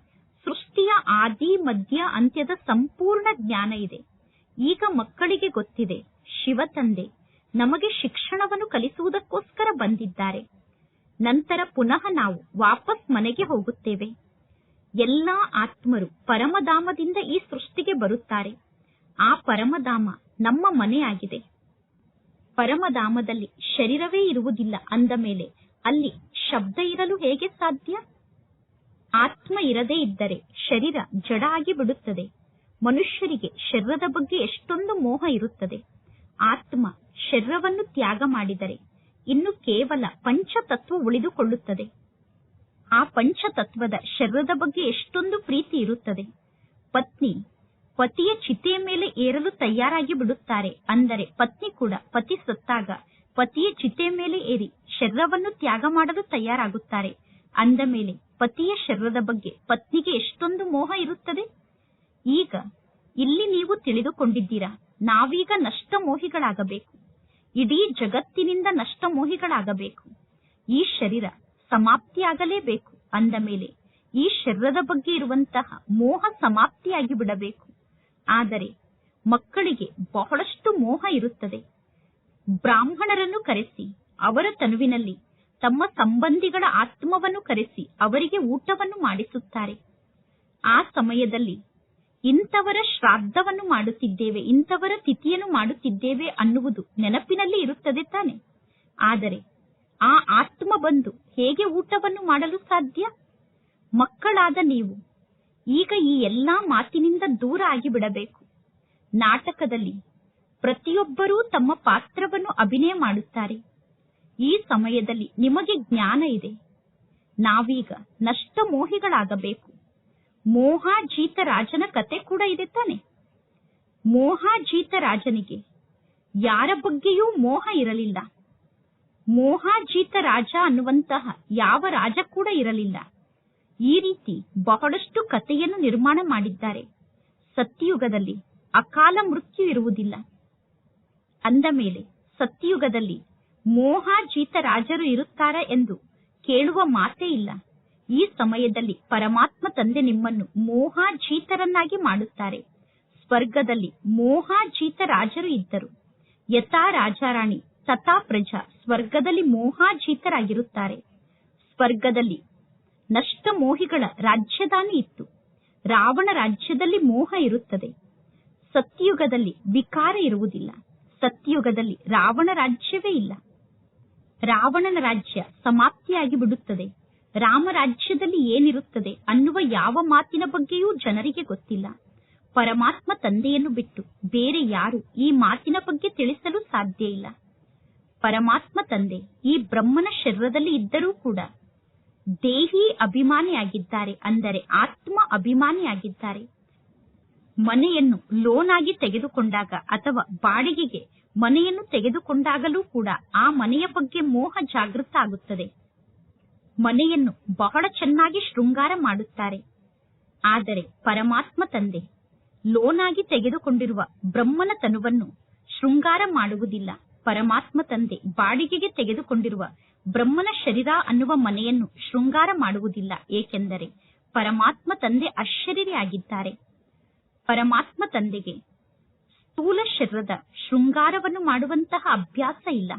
ಸೃಷ್ಟಿಯ ಆದಿ, ಮಧ್ಯ, ಅಂತ್ಯದ ಸಂಪೂರ್ಣ ಜ್ಞಾನ ಇದೆ. ಈಗ ಮಕ್ಕಳಿಗೆ ಗೊತ್ತಿದೆ, ಶಿವ ತಂದೆ ನಮಗೆ ಶಿಕ್ಷಣವನ್ನು ಕಲಿಸುವುದಕ್ಕೋಸ್ಕರ ಬಂದಿದ್ದಾರೆ. ನಂತರ ಪುನಃ ನಾವು ವಾಪಸ್ ಮನೆಗೆ ಹೋಗುತ್ತೇವೆ. ಎಲ್ಲಾ ಆತ್ಮರು ಪರಮಧಾಮದಿಂದ ಈ ಸೃಷ್ಟಿಗೆ ಬರುತ್ತಾರೆ. ಆ ಪರಮಧಾಮ ನಮ್ಮ ಮನೆಯಾಗಿದೆ. ಪರಮಧಾಮದಲ್ಲಿ ಶರೀರವೇ ಇರುವುದಿಲ್ಲ ಅಂದ ಮೇಲೆ ಅಲ್ಲಿ ಶಬ್ದ ಇರಲು ಹೇಗೆ ಸಾಧ್ಯ? ಆತ್ಮ ಇರದೇ ಇದ್ದರೆ ಶರೀರ ಜಡ ಆಗಿ ಬಿಡುತ್ತದೆ. ಮನುಷ್ಯರಿಗೆ ಶರೀರದ ಬಗ್ಗೆ ಎಷ್ಟೊಂದು ಮೋಹ ಇರುತ್ತದೆ. ಆತ್ಮ ಶರೀರವನ್ನು ತ್ಯಾಗ ಮಾಡಿದರೆ ಇನ್ನು ಕೇವಲ ಪಂಚತತ್ವ ಉಳಿದುಕೊಳ್ಳುತ್ತದೆ. ಆ ಪಂಚತತ್ವದ ಶರೀರದ ಬಗ್ಗೆ ಎಷ್ಟೊಂದು ಪ್ರೀತಿ ಇರುತ್ತದೆ. ಪತ್ನಿ ಪತಿಯ ಚಿತೆಯ ಮೇಲೆ ಏರಲು ತಯಾರಾಗಿ ಬಿಡುತ್ತಾರೆ. ಅಂದರೆ ಪತ್ನಿ ಕೂಡ ಪತಿ ಸತ್ತಾಗ ಪತಿಯ ಚಿತೆ ಮೇಲೆ ಏರಿ ಶರೀರವನ್ನು ತ್ಯಾಗ ಮಾಡಲು ತಯಾರಾಗುತ್ತಾರೆ. ಅಂದ ಮೇಲೆ ಪತಿಯ ಶರೀರದ ಬಗ್ಗೆ ಪತ್ನಿಗೆ ಎಷ್ಟೊಂದು ಮೋಹ ಇರುತ್ತದೆ? ಈಗ ಇಲ್ಲಿ ನೀವು ತಿಳಿದುಕೊಂಡಿದ್ದೀರಾ, ನಾವೀಗ ನಷ್ಟ ಮೋಹಿಗಳಾಗಬೇಕು ಇಡೀ ಜಗತ್ತಿನಿಂದ ನಷ್ಟ ಮೋಹಿಗಳಾಗಬೇಕು ಈ ಶರೀರ ಸಮಾಪ್ತಿಯಾಗಲೇಬೇಕು. ಅಂದ ಮೇಲೆ ಈ ಶರೀರದ ಬಗ್ಗೆ ಇರುವಂತಹ ಮೋಹ ಸಮಾಪ್ತಿಯಾಗಿ ಬಿಡಬೇಕು ಆದರೆ ಮಕ್ಕಳಿಗೆ ಬಹಳಷ್ಟು ಮೋಹ ಇರುತ್ತದೆ. ಬ್ರಾಹ್ಮಣರನ್ನು ಕರೆಸಿ, ಅವರ ತನುವಿನಲ್ಲಿ ತಮ್ಮ ಸಂಬಂಧಿಗಳ ಆತ್ಮವನ್ನು ಕರೆಸಿ ಅವರಿಗೆ ಊಟವನ್ನು ಮಾಡಿಸುತ್ತಾರೆ. ಆ ಸಮಯದಲ್ಲಿ ಇಂಥವರ ಶ್ರಾದ್ದವನ್ನು ಮಾಡುತ್ತಿದ್ದೇವೆ, ಇಂಥವರ ತಿಥಿಯನ್ನು ಮಾಡುತ್ತಿದ್ದೇವೆ ಅನ್ನುವುದು ನೆನಪಿನಲ್ಲಿ ಇರುತ್ತದೆ ತಾನೆ. ಆದರೆ ಆ ಆತ್ಮ ಬಂದು ಹೇಗೆ ಊಟವನ್ನು ಮಾಡಲು ಸಾಧ್ಯ? ಮಕ್ಕಳಾದ ನೀವು ಈಗ ಈ ಎಲ್ಲಾ ಮಾತಿನಿಂದ ದೂರ ಆಗಿಬಿಡಬೇಕು. ನಾಟಕದಲ್ಲಿ ಪ್ರತಿಯೊಬ್ಬರೂ ತಮ್ಮ ಪಾತ್ರವನ್ನು ಅಭಿನಯ ಮಾಡುತ್ತಾರೆ. ಈ ಸಮಯದಲ್ಲಿ ನಿಮಗೆ ಜ್ಞಾನ ಇದೆ. ನಾವೀಗ ನಷ್ಟ ಮೋಹಿಗಳಾಗಬೇಕು ಮೋಹಾಜೀತ ರಾಜನ ಕತೆ ಕೂಡ ಇದೆ ತಾನೆ. ಮೋಹಾಜೀತ ರಾಜನಿಗೆ ಯಾರ ಬಗ್ಗೆಯೂ ಮೋಹ ಇರಲಿಲ್ಲ. ಮೋಹಾಜೀತ ರಾಜ ಅನ್ನುವಂತಹ ಯಾವ ರಾಜ ಕೂಡ ಇರಲಿಲ್ಲ. ಈ ರೀತಿ ಬಹಳಷ್ಟು ಕಥೆಯನ್ನು ನಿರ್ಮಾಣ ಮಾಡಿದ್ದಾರೆ. ಸತ್ಯಯುಗದಲ್ಲಿ ಅಕಾಲ ಮೃತ್ಯು ಇರುವುದಿಲ್ಲ. ಅಂದ ಮೇಲೆ ಸತ್ಯಯುಗದಲ್ಲಿ ಮೋಹಾಜೀತ ರಾಜರು ಇರುತ್ತಾರೆ ಎಂದು ಕೇಳುವ ಮಾತೇ ಇಲ್ಲ. ಈ ಸಮಯದಲ್ಲಿ ಪರಮಾತ್ಮ ತಂದೆ ನಿಮ್ಮನ್ನು ಮೋಹಾಜೀತರನ್ನಾಗಿ ಮಾಡುತ್ತಾರೆ. ಸ್ವರ್ಗದಲ್ಲಿ ಮೋಹಾಜೀತ ರಾಜರು ಇದ್ದರು. ಯಥಾ ರಾಜಾರಾಣಿ, ತಥಾ ಪ್ರಜಾ ಸ್ವರ್ಗದಲ್ಲಿ ಮೋಹಾಜೀತರಾಗಿರುತ್ತಾರೆ. ಸ್ವರ್ಗದಲ್ಲಿ ನಷ್ಟ ಮೋಹಿಗಳ ರಾಜ್ಯದಾನಿ ಇತ್ತು. ರಾವಣ ರಾಜ್ಯದಲ್ಲಿ ಮೋಹ ಇರುತ್ತದೆ. ಸತ್ಯಯುಗದಲ್ಲಿ ವಿಕಾರ ಇರುವುದಿಲ್ಲ. ಸತ್ಯುಗದಲ್ಲಿ ರಾವಣ ರಾಜ್ಯವೇ ಇಲ್ಲ. ರಾವಣನ ರಾಜ್ಯ ಸಮಾಪ್ತಿಯಾಗಿ ಬಿಡುತ್ತದೆ. ರಾಮ ರಾಜ್ಯದಲ್ಲಿ ಏನಿರುತ್ತದೆ ಅನ್ನುವ ಯಾವ ಮಾತಿನ ಬಗ್ಗೆಯೂ ಜನರಿಗೆ ಗೊತ್ತಿಲ್ಲ. ಪರಮಾತ್ಮ ತಂದೆಯನ್ನು ಬಿಟ್ಟು ಬೇರೆ ಯಾರು ಈ ಮಾತಿನ ಬಗ್ಗೆ ತಿಳಿಸಲು ಸಾಧ್ಯ ಇಲ್ಲ. ಪರಮಾತ್ಮ ತಂದೆ ಈ ಬ್ರಹ್ಮನ ಶರೀರದಲ್ಲಿ ಇದ್ದರೂ ಕೂಡ ದೇಹಿ ಅಭಿಮಾನಿಯಾಗಿದ್ದಾರೆ ಅಂದರೆ ಆತ್ಮ ಅಭಿಮಾನಿಯಾಗಿದ್ದಾರೆ. ಮನೆಯನ್ನು ಲೋನ್ ಆಗಿ ತೆಗೆದುಕೊಂಡಾಗ ಅಥವಾ ಬಾಡಿಗೆಗೆ ಮನೆಯನ್ನು ತೆಗೆದುಕೊಂಡಾಗಲೂ ಕೂಡ ಆ ಮನೆಯ ಬಗ್ಗೆ ಮೋಹ ಜಾಗೃತ ಆಗುತ್ತದೆ. ಮನೆಯನ್ನು ಬಹಳ ಚೆನ್ನಾಗಿ ಶೃಂಗಾರ ಮಾಡುತ್ತಾರೆ. ಆದರೆ ಪರಮಾತ್ಮ ತಂದೆ ಲೋನ್ ಆಗಿ ತೆಗೆದುಕೊಂಡಿರುವ ಬ್ರಹ್ಮನ ತನುವನ್ನು ಶೃಂಗಾರ ಮಾಡುವುದಿಲ್ಲ. ಪರಮಾತ್ಮ ತಂದೆ ಬಾಡಿಗೆಗೆ ತೆಗೆದುಕೊಂಡಿರುವ ಬ್ರಹ್ಮನ ಶರೀರ ಅನ್ನುವ ಮನೆಯನ್ನು ಶೃಂಗಾರ ಮಾಡುವುದಿಲ್ಲ. ಏಕೆಂದರೆ ಪರಮಾತ್ಮ ತಂದೆ ಅಶರೀರಿಯಾಗಿದ್ದಾರೆ ಪರಮಾತ್ಮ ತಂದೆಗೆ ಸ್ಥೂಲ ಶರೀರದ ಶೃಂಗಾರವನ್ನು ಮಾಡುವಂತಹ ಅಭ್ಯಾಸ ಇಲ್ಲ.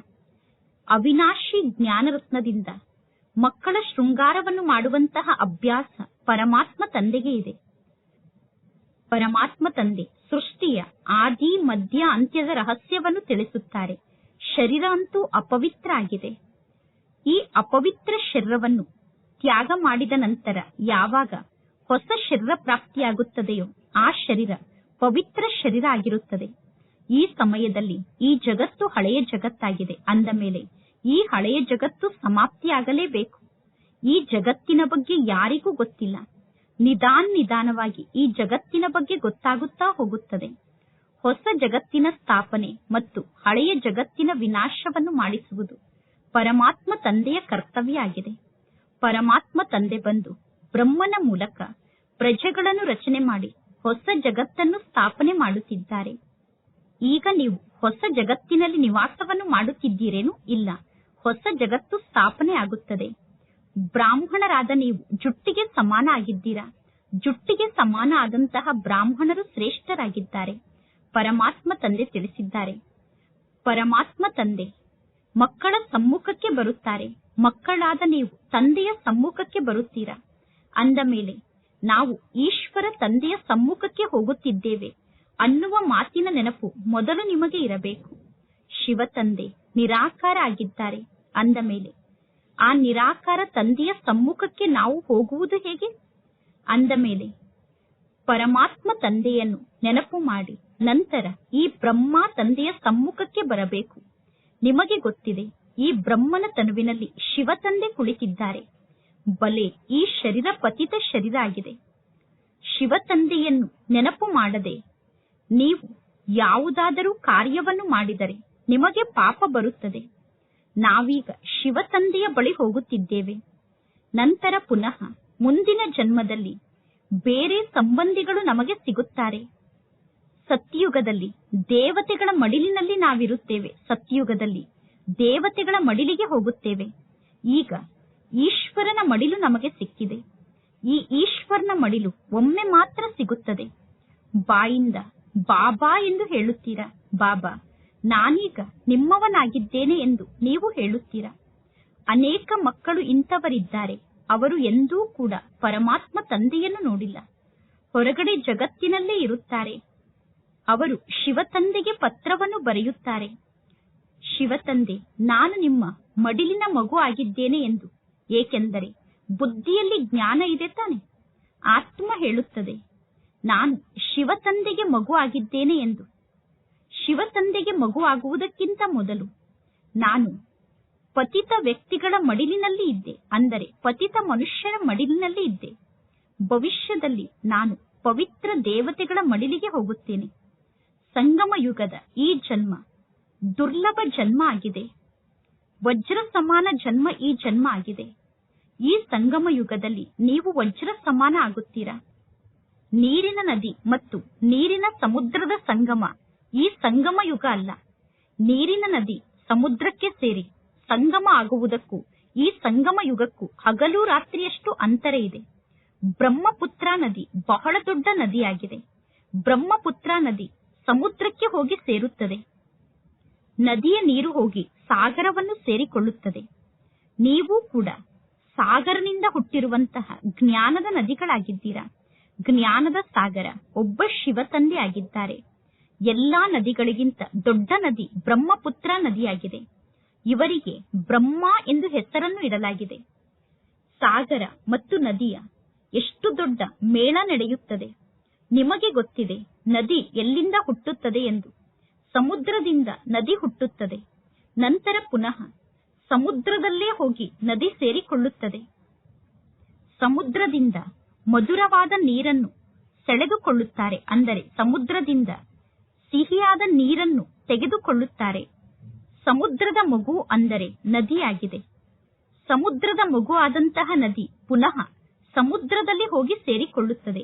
ಅವಿನಾಶಿ ಜ್ಞಾನರತ್ನದಿಂದ ಮಕ್ಕಳ ಶೃಂಗಾರವನ್ನು ಮಾಡುವಂತಹ ಅಭ್ಯಾಸ ಪರಮಾತ್ಮ ತಂದೆಗೆ ಇದೆ. ಪರಮಾತ್ಮ ತಂದೆ ಸೃಷ್ಟಿಯ ಆದಿ, ಮಧ್ಯ, ಅಂತ್ಯದ ರಹಸ್ಯವನ್ನು ತಿಳಿಸುತ್ತಾರೆ. ಶರೀರ ಅಂತೂ ಅಪವಿತ್ರ ಆಗಿದೆ. ಈ ಅಪವಿತ್ರ ಶರೀರವನ್ನು ತ್ಯಾಗ ಮಾಡಿದ ನಂತರ ಯಾವಾಗ ಹೊಸ ಶರೀರ ಪ್ರಾಪ್ತಿಯಾಗುತ್ತದೆಯೋ ಆ ಶರೀರ ಪವಿತ್ರ ಶರೀರ ಆಗಿರುತ್ತದೆ. ಈ ಸಮಯದಲ್ಲಿ ಈ ಜಗತ್ತು ಹಳೆಯ ಜಗತ್ತಾಗಿದೆ. ಅಂದ ಮೇಲೆ ಈ ಹಳೆಯ ಜಗತ್ತು ಸಮಾಪ್ತಿಯಾಗಲೇಬೇಕು. ಈ ಜಗತ್ತಿನ ಬಗ್ಗೆ ಯಾರಿಗೂ ಗೊತ್ತಿಲ್ಲ. ನಿಧಾನ್ ನಿಧಾನವಾಗಿ ಈ ಜಗತ್ತಿನ ಬಗ್ಗೆ ಗೊತ್ತಾಗುತ್ತಾ ಹೋಗುತ್ತದೆ. ಹೊಸ ಜಗತ್ತಿನ ಸ್ಥಾಪನೆ ಮತ್ತು ಹಳೆಯ ಜಗತ್ತಿನ ವಿನಾಶವನ್ನು ಮಾಡಿಸುವುದು ಪರಮಾತ್ಮ ತಂದೆಯ ಕರ್ತವ್ಯ ಆಗಿದೆ. ಪರಮಾತ್ಮ ತಂದೆ ಬಂದು ಬ್ರಹ್ಮನ ಮೂಲಕ ಪ್ರಜೆಗಳನ್ನು ರಚನೆ ಮಾಡಿ ಹೊಸ ಜಗತ್ತನ್ನು ಸ್ಥಾಪನೆ ಮಾಡುತ್ತಿದ್ದಾರೆ. ಈಗ ನೀವು ಹೊಸ ಜಗತ್ತಿನಲ್ಲಿ ನಿವಾಸವನ್ನು ಮಾಡುತ್ತಿದ್ದೀರೇನು ಇಲ್ಲ. ಹೊಸ ಜಗತ್ತು ಸ್ಥಾಪನೆ ಆಗುತ್ತದೆ. ಬ್ರಾಹ್ಮಣರಾದ ನೀವು ಜುಟ್ಟಿಗೆ ಸಮಾನ ಆಗಿದ್ದೀರಾ? ಜುಟ್ಟಿಗೆ ಸಮಾನ ಆದಂತಹ ಬ್ರಾಹ್ಮಣರು ಶ್ರೇಷ್ಠರಾಗಿದ್ದಾರೆ. ಪರಮಾತ್ಮ ತಂದೆ ತಿಳಿಸಿದ್ದಾರೆ. ಪರಮಾತ್ಮ ತಂದೆ, ಮಕ್ಕಳ ಸಮ್ಮುಖಕ್ಕೆ ಬರುತ್ತಾರೆ. ಮಕ್ಕಳಾದ ನೀವು ತಂದೆಯ ಸಮ್ಮುಖಕ್ಕೆ ಬರುತ್ತೀರಾ? ಅಂದ ಮೇಲೆ, ನಾವು ಈಶ್ವರ ತಂದೆಯ ಸಮ್ಮುಖಕ್ಕೆ ಹೋಗುತ್ತಿದ್ದೇವೆ ಅನ್ನುವ ಮಾತಿನ ನೆನಪು ಮೊದಲು ನಿಮಗೆ ಇರಬೇಕು. ಶಿವ ತಂದೆ ನಿರಾಕಾರ ಆಗಿದ್ದಾರೆ ಅಂದ ಮೇಲೆ, ಆ ನಿರಾಕಾರ ತಂದೆಯ ಸಮ್ಮುಖಕ್ಕೆ ನಾವು ಹೋಗುವುದು ಹೇಗೆ? ಅಂದ ಮೇಲೆ, ಪರಮಾತ್ಮ ತಂದೆಯನ್ನು ನೆನಪು ಮಾಡಿ, ನಂತರ ಈ ಬ್ರಹ್ಮ ತಂದೆಯ ಸಮ್ಮುಖಕ್ಕೆ ಬರಬೇಕು. ನಿಮಗೆ ಗೊತ್ತಿದೆ, ಈ ಬ್ರಹ್ಮನ ತನುವಿನಲ್ಲಿ ಶಿವ ತಂದೆ ಕುಳಿತಿದ್ದಾರೆ. ಬಲೆ ಈ ಶರೀರ ಪತಿತ ಶರೀರ ಆಗಿದೆ. ಶಿವ ತಂದೆಯನ್ನು ನೆನಪು ಮಾಡದೆ ನೀವು ಯಾವುದಾದರೂ ಕಾರ್ಯವನ್ನು ಮಾಡಿದರೆ ನಿಮಗೆ ಪಾಪ ಬರುತ್ತದೆ. ನಾವೀಗ ಶಿವ ತಂದೆಯ ಬಳಿ ಹೋಗುತ್ತಿದ್ದೇವೆ. ನಂತರ ಪುನಃ ಮುಂದಿನ ಜನ್ಮದಲ್ಲಿ ಬೇರೆ ಸಂಬಂಧಿಗಳು ನಮಗೆ ಸಿಗುತ್ತಾರೆ. ಸತ್ಯುಗದಲ್ಲಿ ದೇವತೆಗಳ ಮಡಿಲಿನಲ್ಲಿ ನಾವಿರುತ್ತೇವೆ. ಸತ್ಯುಗದಲ್ಲಿ ದೇವತೆಗಳ ಮಡಿಲಿಗೆ ಹೋಗುತ್ತೇವೆ. ಈಗ ಈಶ್ವರನ ಮಡಿಲು ನಮಗೆ ಸಿಕ್ಕಿದೆ. ಈ ಈಶ್ವರನ ಮಡಿಲು ಒಮ್ಮೆ ಮಾತ್ರ ಸಿಗುತ್ತದೆ. ಬಾಯಿಂದ ಬಾಬಾ ಎಂದು ಹೇಳುತ್ತೀರಾ? ಬಾಬಾ, ನಾನೀಗ ನಿಮ್ಮವನಾಗಿದ್ದೇನೆ ಎಂದು ನೀವು ಹೇಳುತ್ತೀರಾ? ಅನೇಕ ಮಕ್ಕಳು ಇಂಥವರಿದ್ದಾರೆ. ಅವರು ಎಂದೂ ಕೂಡ ಪರಮಾತ್ಮ ತಂದೆಯನ್ನು ನೋಡಿಲ್ಲ. ಹೊರಗಡೆ ಜಗತ್ತಿನಲ್ಲೇ ಇರುತ್ತಾರೆ. ಅವರು ಶಿವತಂದೆಗೆ ಪತ್ರವನ್ನು ಬರೆಯುತ್ತಾರೆ. ಶಿವತಂದೆ, ನಾನು ನಿಮ್ಮ ಮಡಿಲಿನ ಮಗು ಆಗಿದ್ದೇನೆ ಎಂದು ಏಕೆಂದರೆ ಬುದ್ಧಿಯಲ್ಲಿ ಜ್ಞಾನ ಇದೆ ತಾನೆ. ಆತ್ಮ ಹೇಳುತ್ತದೆ, ನಾನು ಶಿವತಂದೆಗೆ ಮಗು ಆಗಿದ್ದೇನೆ ಎಂದು. ಶಿವತಂದೆಗೆ ಮಗು ಆಗುವುದಕ್ಕಿಂತ ಮೊದಲು ನಾನು ಪತಿತ ವ್ಯಕ್ತಿಗಳ ಮಡಿಲಿನಲ್ಲಿ ಇದ್ದೆ, ಅಂದರೆ ಪತಿತ ಮನುಷ್ಯರ ಮಡಿಲಿನಲ್ಲಿ ಇದ್ದೆ. ಭವಿಷ್ಯದಲ್ಲಿ ನಾನು ಪವಿತ್ರ ದೇವತೆಗಳ ಮಡಿಲಿಗೆ ಹೋಗುತ್ತೇನೆ. ಸಂಗಮ ಯುಗದ ಈ ಜನ್ಮ ದುರ್ಲಭ ಜನ್ಮ ಆಗಿದೆ. ವಜ್ರ ಸಮಾನ ಜನ್ಮ ಈ ಜನ್ಮ ಆಗಿದೆ. ಈ ಸಂಗಮ ಯುಗದಲ್ಲಿ ನೀವು ವಜ್ರ ಸಮಾನ ಆಗುತ್ತೀರಾ. ನೀರಿನ ನದಿ ಮತ್ತು ನೀರಿನ ಸಮುದ್ರದ ಸಂಗಮ ಈ ಸಂಗಮ ಯುಗ ಅಲ್ಲ. ನೀರಿನ ನದಿ ಸಮುದ್ರಕ್ಕೆ ಸೇರಿ ಸಂಗಮ ಆಗುವುದಕ್ಕೂ ಈ ಸಂಗಮ ಯುಗಕ್ಕೂ ಹಗಲು ರಾತ್ರಿಯಷ್ಟು ಅಂತರ ಇದೆ. ಬ್ರಹ್ಮಪುತ್ರ ನದಿ ಬಹಳ ದೊಡ್ಡ ನದಿಯಾಗಿದೆ. ಬ್ರಹ್ಮಪುತ್ರ ನದಿ ಸಮುದ್ರಕ್ಕೆ ಹೋಗಿ ಸೇರುತ್ತದೆ. ನದಿಯ ನೀರು ಹೋಗಿ ಸಾಗರವನ್ನು ಸೇರಿಕೊಳ್ಳುತ್ತದೆ. ನೀವು ಕೂಡ ಸಾಗರನಿಂದ ಹುಟ್ಟಿರುವಂತಹ ಜ್ಞಾನದ ನದಿಗಳಾಗಿದ್ದೀರಾ? ಜ್ಞಾನದ ಸಾಗರ ಒಬ್ಬ ಶಿವ ತಂದೆ ಆಗಿದ್ದಾರೆ. ಎಲ್ಲಾ ನದಿಗಳಿಗಿಂತ ದೊಡ್ಡ ನದಿ ಬ್ರಹ್ಮಪುತ್ರ ನದಿಯಾಗಿದೆ. ಇವರಿಗೆ ಬ್ರಹ್ಮ ಎಂದು ಹೆಸರನ್ನು ಇಡಲಾಗಿದೆ. ಸಾಗರ ಮತ್ತು ನದಿಯ ಎಷ್ಟು ದೊಡ್ಡ ಮೇಳ ನಡೆಯುತ್ತದೆ. ನಿಮಗೆ ಗೊತ್ತಿದೆ, ನದಿ ಎಲ್ಲಿಂದ ಹುಟ್ಟುತ್ತದೆ ಎಂದು. ಸಮುದ್ರದಿಂದ ನದಿ ಹುಟ್ಟುತ್ತದೆ. ನಂತರ ಪುನಃ ಸಮುದ್ರದಲ್ಲೇ ಹೋಗಿ ನದಿ ಸೇರಿಕೊಳ್ಳುತ್ತದೆ. ಸಮುದ್ರದಿಂದ ಮಧುರವಾದ ನೀರನ್ನು ಸೆಳೆದುಕೊಳ್ಳುತ್ತಾರೆ. ಅಂದರೆ ಸಮುದ್ರದಿಂದ ಸಿಹಿಯಾದ ನೀರನ್ನು ತೆಗೆದುಕೊಳ್ಳುತ್ತಾರೆ. ಸಮುದ್ರದ ಮಗು ಅಂದರೆ ನದಿಯಾಗಿದೆ. ಸಮುದ್ರದ ಮಗು ಆದಂತಹ ನದಿ ಪುನಃ ಸಮುದ್ರದಲ್ಲಿ ಹೋಗಿ ಸೇರಿಕೊಳ್ಳುತ್ತದೆ.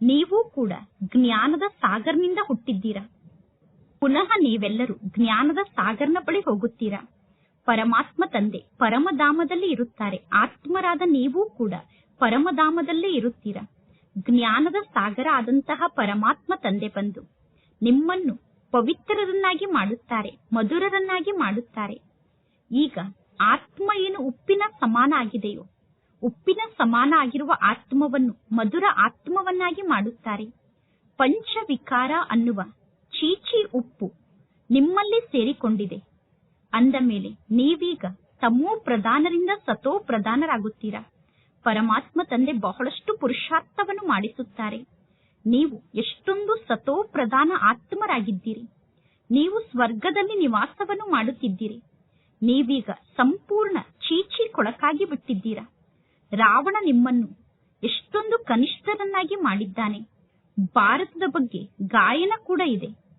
ನೀವು ಕೂಡ ಜ್ಞಾನದ ಸಾಗರ್ನಿಂದ ಹುಟ್ಟಿದ್ದೀರಾ? ಪುನಃ ನೀವೆಲ್ಲರೂ ಜ್ಞಾನದ ಸಾಗರನ ಬಳಿ ಹೋಗುತ್ತೀರಾ? ಪರಮಾತ್ಮ ತಂದೆ, ಪರಮಧಾಮದಲ್ಲಿ ಇರುತ್ತಾರೆ. ಆತ್ಮರಾದ ನೀವೂ ಕೂಡ ಪರಮಧಾಮದಲ್ಲೇ ಇರುತ್ತೀರಾ? ಜ್ಞಾನದ ಸಾಗರ ಆದಂತಹ ಪರಮಾತ್ಮ ತಂದೆ ಬಂದು ನಿಮ್ಮನ್ನು ಪವಿತ್ರರನ್ನಾಗಿ ಮಾಡುತ್ತಾರೆ, ಮಧುರರನ್ನಾಗಿ ಮಾಡುತ್ತಾರೆ. ಈಗ ಆತ್ಮ ಏನು ಉಪ್ಪಿನ ಸಮಾನ ಆಗಿದೆಯೋ, ಉಪ್ಪಿನ ಸಮಾನ ಆಗಿರುವ ಆತ್ಮವನ್ನು ಮಧುರ ಆತ್ಮವನ್ನಾಗಿ ಮಾಡುತ್ತಾರೆ. ಪಂಚವಿಕಾರ ಅನ್ನುವ ಚೀಚಿ ಉಪ್ಪು ನಿಮ್ಮಲ್ಲಿ ಸೇರಿಕೊಂಡಿದೆ. ಅಂದ ಮೇಲೆ ನೀವೀಗ ತಮೋ ಪ್ರಧಾನರಿಂದ ಸತೋ ಪ್ರಧಾನರಾಗುತ್ತೀರಾ? ಪರಮಾತ್ಮ ತಂದೆ ಬಹಳಷ್ಟು ಪುರುಷಾರ್ಥವನ್ನು ಮಾಡಿಸುತ್ತಾರೆ. ನೀವು ಎಷ್ಟೊಂದು ಸತೋ ಪ್ರಧಾನ ಆತ್ಮರಾಗಿದ್ದೀರಿ. ನೀವು ಸ್ವರ್ಗದಲ್ಲಿ ನಿವಾಸವನ್ನು ಮಾಡುತ್ತಿದ್ದೀರಿ. ನೀವೀಗ ಸಂಪೂರ್ಣ ಚೀಚಿ ಕೊಳಕಾಗಿ ಬಿಟ್ಟಿದ್ದೀರಾ? ರಾವಣ ನಿಮ್ಮನ್ನು ಎಷ್ಟೊಂದು ಕನಿಷ್ಠರನ್ನಾಗಿ ಮಾಡಿದ್ದಾನೆ. ಭಾರತದ ಬಗ್ಗೆ ಗಾಯನ ಕೂಡ ಇದೆ.